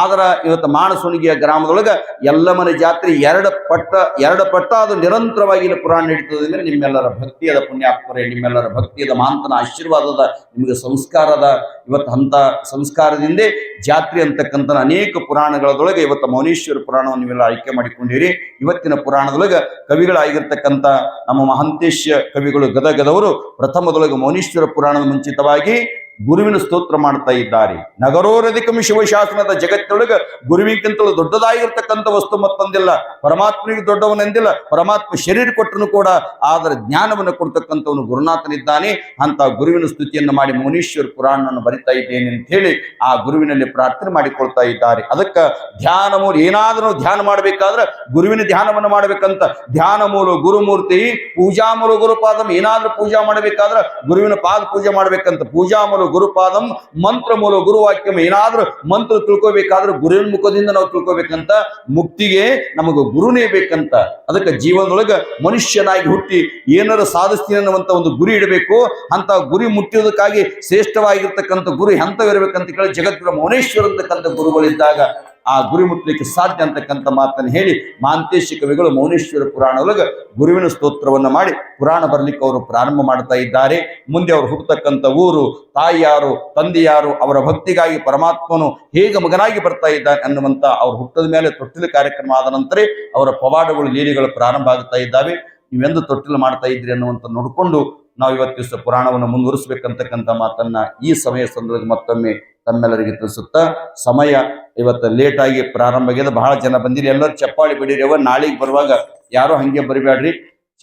ಆದ್ರ ಇವತ್ತು ಮಾಣಸುಣಿಗೆಯ ಗ್ರಾಮದೊಳಗ ಎಲ್ಲಮನೆ ಜಾತ್ರೆ ಎರಡು ಪಟ್ಟ ಎರಡು ಪಟ್ಟ ಅದು ನಿರಂತರವಾಗಿ ಪುರಾಣ ನಡೀತದೆ ಅಂದ್ರೆ ನಿಮ್ಮೆಲ್ಲರ ಭಕ್ತಿಯದ ಪುಣ್ಯಾತ್ಮರೇ, ನಿಮ್ಮೆಲ್ಲರ ಭಕ್ತಿಯದ ಮಾಂತನ ಆಶೀರ್ವಾದದ ನಿಮಗೆ ಸಂಸ್ಕಾರದ ಇವತ್ತು ಅಂತ ಸಂಸ್ಕಾರದಿಂದ ಜಾತ್ರೆ ಅಂತಕ್ಕಂಥ ಅನೇಕ ಪುರಾಣಗಳದೊಳಗೆ ಇವತ್ತು ಮೌನೇಶ್ವರ ಪುರಾಣವನ್ನು ನೀವೆಲ್ಲ ಆಯ್ಕೆ ಮಾಡಿಕೊಂಡಿರಿ. ಇವತ್ತಿನ ಪುರಾಣದೊಳಗೆ ಕವಿಗಳಾಗಿರ್ತಕ್ಕಂಥ ನಮ್ಮ ಮಹಂತೇಶ ಕವಿಗಳು ಗದಗದವರು ಪ್ರಥಮದೊಳಗೆ ಮೌನೇಶ್ವರ ಪುರಾಣದ ಮುಂಚಿತವಾಗಿ ಗುರುವಿನ ಸ್ತೋತ್ರ ಮಾಡ್ತಾ ಇದ್ದಾರೆ. ನಗರೋರಧಿಕಂ ಶಿವಶಾಸನದ ಜಗತ್ತೊಳಗ ಗುರುವಿಗಿಂತಲೂ ದೊಡ್ಡದಾಗಿರ್ತಕ್ಕಂಥ ವಸ್ತು ಮತ್ತೊಂದಿಲ್ಲ. ಪರಮಾತ್ಮನಿಗೆ ದೊಡ್ಡವನೆಂದಿಲ್ಲ, ಪರಮಾತ್ಮ ಶರೀರ ಕೊಟ್ಟನು ಕೂಡ, ಆದರೆ ಜ್ಞಾನವನ್ನು ಕೊಡ್ತಕ್ಕಂಥವನು ಗುರುನಾಥನಿದ್ದಾನೆ. ಅಂತ ಗುರುವಿನ ಸ್ತುತಿಯನ್ನು ಮಾಡಿ ಮುನೀಶ್ವರ್ ಪುರಾಣವನ್ನು ಬರಿತಾ ಇದ್ದೇನೆ ಅಂತ ಹೇಳಿ ಆ ಗುರುವಿನಲ್ಲಿ ಪ್ರಾರ್ಥನೆ ಮಾಡಿಕೊಳ್ತಾ ಇದ್ದಾರೆ. ಅದಕ್ಕೆ ಧ್ಯಾನ ಮೂಲ, ಏನಾದರೂ ಧ್ಯಾನ ಮಾಡಬೇಕಾದ್ರೆ ಗುರುವಿನ ಧ್ಯಾನವನ್ನು ಮಾಡಬೇಕಂತ. ಧ್ಯಾನ ಮೂಲ, ಗುರುಮೂರ್ತಿ, ಪೂಜಾ ಮೂಲ, ಗುರುಪಾದಂ, ಏನಾದರೂ ಪೂಜಾ ಮಾಡಬೇಕಾದ್ರೆ ಗುರುವಿನ ಪಾದ ಪೂಜೆ ಮಾಡಬೇಕಂತ. ಪೂಜಾ ಮೂಲ ಗುರುಪಾದಂ ಮಂತ್ರ ಮೂಲ ಗುರುವಾಕ್ಯಂ ಏನಾದ್ರೂ ಮಂತ್ರ ತಿಳ್ಕೊಬೇಕಾದ್ರೆ ಗುರುವಿನ ಮುಖದಿಂದ ನಾವು ತಿಳ್ಕೊಬೇಕಂತ ಮುಕ್ತಿಗೆ ನಮಗೆ ಗುರುನೇ ಬೇಕಂತ. ಅದಕ್ಕೆ ಜೀವನದೊಳಗ ಮನುಷ್ಯನಾಗಿ ಹುಟ್ಟಿ ಏನಾರ ಸಾಧಿಸ್ತೀನಿ ಅನ್ನುವಂತ ಒಂದು ಗುರಿ ಇಡಬೇಕು. ಅಂತ ಗುರಿ ಮುಟ್ಟುವುದಕ್ಕಾಗಿ ಶ್ರೇಷ್ಠವಾಗಿರ್ತಕ್ಕಂಥ ಗುರು ಹಂತವಿರಬೇಕಂತ ಕೇಳಿ ಜಗದ್ಗುರು ಮೌನೇಶ್ವರ ಅಂತಕ್ಕಂಥ ಗುರುಗಳಿದ್ದಾಗ ಆ ಗುರಿ ಮುಟ್ಟಲಿಕ್ಕೆ ಸಾಧ್ಯ ಅಂತಕ್ಕಂಥ ಮಾತನ್ನು ಹೇಳಿ ಮಾಂತೇಶಿ ಕವಿಗಳು ಮೌನೇಶ್ವರ ಪುರಾಣದೊಳಗ ಗುರುವಿನ ಸ್ತೋತ್ರವನ್ನ ಮಾಡಿ ಪುರಾಣ ಬರಲಿಕ್ಕೆ ಅವರು ಪ್ರಾರಂಭ ಮಾಡ್ತಾ ಇದ್ದಾರೆ. ಮುಂದೆ ಅವರು ಹುಟ್ಟತಕ್ಕಂಥ ಊರು, ತಾಯಿ ಯಾರು, ತಂದೆ ಯಾರು, ಅವರ ಭಕ್ತಿಗಾಗಿ ಪರಮಾತ್ಮನು ಹೇಗೆ ಮಗನಾಗಿ ಬರ್ತಾ ಇದ್ದಾನೆ ಅನ್ನುವಂತ ಅವ್ರು ಹುಟ್ಟದ ಮೇಲೆ ತೊಟ್ಟಿಲು ಕಾರ್ಯಕ್ರಮ ಆದ ನಂತರ ಅವರ ಪವಾಡಗಳು, ಲೀಲೆಗಳು ಪ್ರಾರಂಭ ಆಗ್ತಾ ಇದ್ದಾವೆ. ನೀವೆಂದು ತೊಟ್ಟಿಲು ಮಾಡ್ತಾ ಇದ್ರಿ ಅನ್ನುವಂತ ನೋಡಿಕೊಂಡು ನಾವು ಇವತ್ತು ದಿವಸ ಪುರಾಣವನ್ನು ಮುಂದುವರಿಸಬೇಕಂತಕ್ಕಂಥ ಮಾತನ್ನ ಈ ಸಮಯ ಸಂದರ್ಭದಲ್ಲಿ ಮತ್ತೊಮ್ಮೆ ತಮ್ಮೆಲ್ಲರಿಗೆ ತಿಳಿಸುತ್ತಾ, ಸಮಯ ಇವತ್ತು ಲೇಟ್ ಆಗಿ ಪ್ರಾರಂಭ ಆಗಿದೆ ಬಹಳ ಜನ ಬಂದಿರಿ. ಎಲ್ಲರೂ ಚಪ್ಪಾಳಿ ಬಿಡಿರಿ. ನಾಳೆಗೆ ಬರುವಾಗ ಯಾರು ಹಂಗೆ ಬರಿಬೇಡ್ರಿ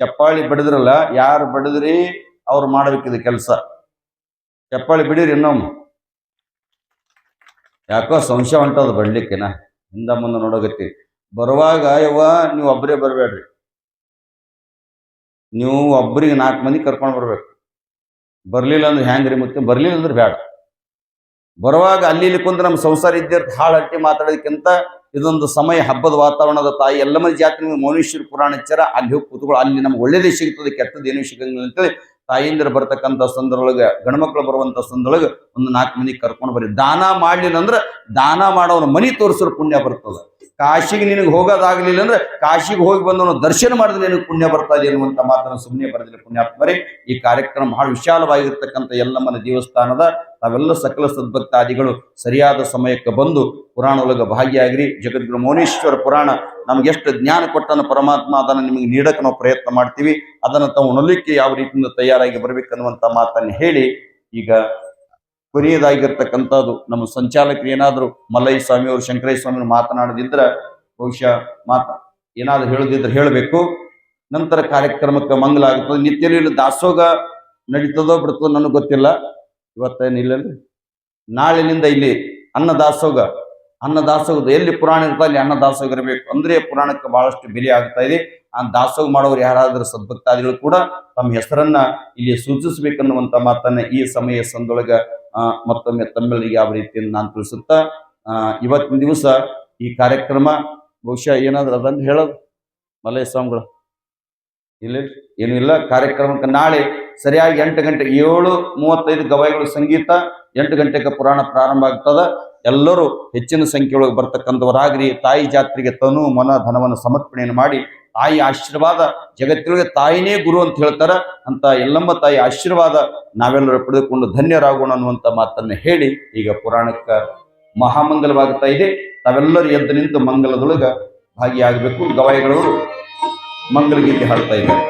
ಚಪ್ಪಾಳಿ ಬಡಿದ್ರಲ್ಲ, ಯಾರು ಬಿಡಿದ್ರಿ, ಅವ್ರು ಮಾಡ್ಬೇಕಿದೆ ಕೆಲಸ. ಚಪ್ಪಾಳಿ ಬಿಡಿರಿ ಇನ್ನೊಮ್ಮೆ. ಯಾಕೋ ಸಂಶಯ ಹೊಂಟದ ಬಡ್ಲಿಕ್ಕೆನ ಹಿಂದ ಮುಂದೆ ನೋಡೋಗತ್ತಿ. ಬರುವಾಗ, ಯವ್ವ, ನೀವು ಒಬ್ಬರೇ ಬರಬೇಡ್ರಿ. ನೀವು ಒಬ್ಬರಿಗೆ ನಾಲ್ಕು ಮಂದಿ ಕರ್ಕೊಂಡು ಬರ್ಬೇಕು. ಬರಲಿಲ್ಲ ಅಂದ್ರೆ ಹ್ಯಾಂಗ್ರಿ ಮತ್ತೆ? ಬರ್ಲಿಲ್ಲ ಅಂದ್ರೆ ಬೇಡ ಬರುವಾಗ ಅಲ್ಲಿ ಇಲ್ಲಿ ನಮ್ಮ ಸಂಸಾರ ಇದ್ದಿರ್ತ ಹಾಳು ಹಟ್ಟಿ ಮಾತಾಡೋದಕ್ಕಿಂತ ಇದೊಂದು ಸಮಯ ಹಬ್ಬದ ವಾತಾವರಣದ ತಾಯಿ ಎಲ್ಲ ಮಂದಿ ಜಾತ್ರೆ, ಮೌನೇಶ್ವರ ಪುರಾಣ ಚರ ಅಲ್ಲಿ ಹೋಗಿ ಕೂತ್ಕೊಳ್ಳೋ, ಅಲ್ಲಿ ನಮ್ಗೆ ಒಳ್ಳೇದೇ ಸಿಗ್ತದೆ ಏನು ಸಿಗಂಗಿಲ್ಲ ಅಂತೇಳಿ ತಾಯಿಂದ್ರ ಬರ್ತಕ್ಕಂಥ ಸಂದರ್ಭದೊಳಗೆ ಗಂಡ್ಮಕ್ಳು ಬರುವಂತ ಸಂದರ್ಭದೊಳಗೆ ಒಂದು ನಾಲ್ಕು ಮಂದಿ ಕರ್ಕೊಂಡು ಬರ್ರಿ ದಾನ ಮಾಡ್ಲಿಲ್ಲ ಅಂದ್ರೆ ದಾನ ಮಾಡೋನ ಮನಿ ತೋರಿಸೋರು ಪುಣ್ಯ ಬರ್ತದ. ಕಾಶಿಗೆ ನಿನಗೆ ಹೋಗೋದಾಗಲಿಲ್ಲ ಅಂದ್ರೆ ಕಾಶಿಗೆ ಹೋಗಿ ಬಂದವನು ದರ್ಶನ ಮಾಡಿದ್ರೆ ನಿನಗೆ ಪುಣ್ಯ ಬರ್ತಾ ಇದೆ ಅನ್ನುವಂತ ಮಾತನ್ನು ಸುಮ್ಮನೆ ಬರೆದಿಲ್ಲ ಪುಣ್ಯಾತ್ಮರೇ. ಈ ಕಾರ್ಯಕ್ರಮ ಬಹಳ ವಿಶಾಲವಾಗಿರ್ತಕ್ಕಂಥ ಎಲ್ಲಮ್ಮನ ದೇವಸ್ಥಾನದ ತಾವೆಲ್ಲ ಸಕಲ ಸದ್ಭಕ್ತಾದಿಗಳು ಸರಿಯಾದ ಸಮಯಕ್ಕೆ ಬಂದು ಪುರಾಣ ಒಳಗೆ ಭಾಗಿಯಾಗಿರಿ. ಜಗದ್ಗುರು ಮೌನೇಶ್ವರ ಪುರಾಣ ನಮ್ಗೆ ಎಷ್ಟು ಜ್ಞಾನ ಕೊಟ್ಟನ ಪರಮಾತ್ಮ ಅದನ್ನು ನಿಮಗೆ ನೀಡಕ್ಕೆ ನಾವು ಪ್ರಯತ್ನ ಮಾಡ್ತೀವಿ. ಅದನ್ನು ತಾವು ಉಣಲಿಕ್ಕೆ ಯಾವ ರೀತಿಯಿಂದ ತಯಾರಾಗಿ ಬರಬೇಕನ್ನುವಂಥ ಮಾತನ್ನು ಹೇಳಿ ಈಗ ಕೊನೆಯದಾಗಿರ್ತಕ್ಕಂಥದ್ದು ನಮ್ಮ ಸಂಚಾಲಕರು ಏನಾದರೂ ಮಲ್ಲಯ್ಯ ಸ್ವಾಮಿ ಅವರು, ಶಂಕರಯ್ಯ ಸ್ವಾಮಿ ಮಾತನಾಡದಿದ್ರೆ ಬಹುಶಃ ಮಾತ ಏನಾದರೂ ಹೇಳದಿದ್ರೆ ಹೇಳಬೇಕು. ನಂತರ ಕಾರ್ಯಕ್ರಮಕ್ಕೆ ಮಂಗಲ ನಿತ್ಯ ಇಲ್ಲಿ ದಾಸೋಗ ನಡೀತದೋ ಬಿಡ್ತದೋ ನನಗೆ ಗೊತ್ತಿಲ್ಲ. ಇವತ್ತೇನಿಲ್ಲ ನಾಳಿನಿಂದ ಇಲ್ಲಿ ಅನ್ನ ದಾಸೋಗ ಅನ್ನ ದಾಸೋಗ ಎಲ್ಲಿ ಪುರಾಣ ಇರ್ತದೆ ಅಲ್ಲಿ ಅನ್ನ ದಾಸೋಗ ಇರಬೇಕು. ಅಂದ್ರೆ ಪುರಾಣಕ್ಕೆ ಬಹಳಷ್ಟು ಬೆಲೆ ಆಗ್ತಾ ಇದೆ. ಆ ದಾಸೋಗ ಮಾಡೋರು ಯಾರಾದರೂ ಸದ್ಭಕ್ತಾದಿಗಳು ಕೂಡ ತಮ್ಮ ಹೆಸರನ್ನ ಇಲ್ಲಿ ಸೂಚಿಸಬೇಕನ್ನುವಂತ ಮಾತನ್ನ ಈ ಸಮಯ ಸಂದೊಳಗ ಮತ್ತೊಮ್ಮೆ ತಮ್ಮೆಲ್ಲರಿಗೆ ಯಾವ ರೀತಿಯಿಂದ ನಾನು ತಿಳಿಸುತ್ತಾ ಇವತ್ತಿನ ದಿವಸ ಈ ಕಾರ್ಯಕ್ರಮ ಬಹುಶಃ ಏನಾದ್ರೂ ಅದನ್ನು ಹೇಳೋದು? ಮಲಯ ಸ್ವಾಮಿಗಳು. ಇಲ್ಲ. ಏನೂ ಇಲ್ಲ. ಕಾರ್ಯಕ್ರಮಕ್ಕೆ ನಾಳೆ ಸರಿಯಾಗಿ ಎಂಟು ಗಂಟೆ, ಏಳು ಮೂವತ್ತೈದು ಗವಾಯಿಗಳು ಸಂಗೀತ, ಎಂಟು ಗಂಟೆಗೆ ಪುರಾಣ ಪ್ರಾರಂಭ ಆಗ್ತದ. ಎಲ್ಲರೂ ಹೆಚ್ಚಿನ ಸಂಖ್ಯೆಯೊಳಗೆ ಬರ್ತಕ್ಕಂಥವರಾಗ್ರಿ. ತಾಯಿ ಜಾತ್ರೆಗೆ ತನು ಮನ ಧನವನ್ನು ಸಮರ್ಪಣೆಯನ್ನು ಮಾಡಿ ತಾಯಿ ಆಶೀರ್ವಾದ ಜಗತ್ತಿನೊಳಗೆ ತಾಯಿನೇ ಗುರು ಅಂತ ಹೇಳ್ತಾರ, ಅಂತ ಎಲ್ಲಮ್ಮ ತಾಯಿ ಆಶೀರ್ವಾದ ನಾವೆಲ್ಲರೂ ಪಡೆದುಕೊಂಡು ಧನ್ಯರಾಗೋಣ ಅನ್ನುವಂಥ ಮಾತನ್ನ ಹೇಳಿ ಈಗ ಪುರಾಣಕ್ಕೆ ಮಹಾಮಂಗಲವಾಗ್ತಾ ಇದೆ. ತಾವೆಲ್ಲರೂ ಎದ್ದು ನಿಂತು ಮಂಗಲದೊಳಗ ಭಾಗಿಯಾಗಬೇಕು. ಗವಾಯಿಗಳವರು ಮಂಗಲಗೀತೆ ಹಾಡ್ತಾ ಇದ್ದಾರೆ.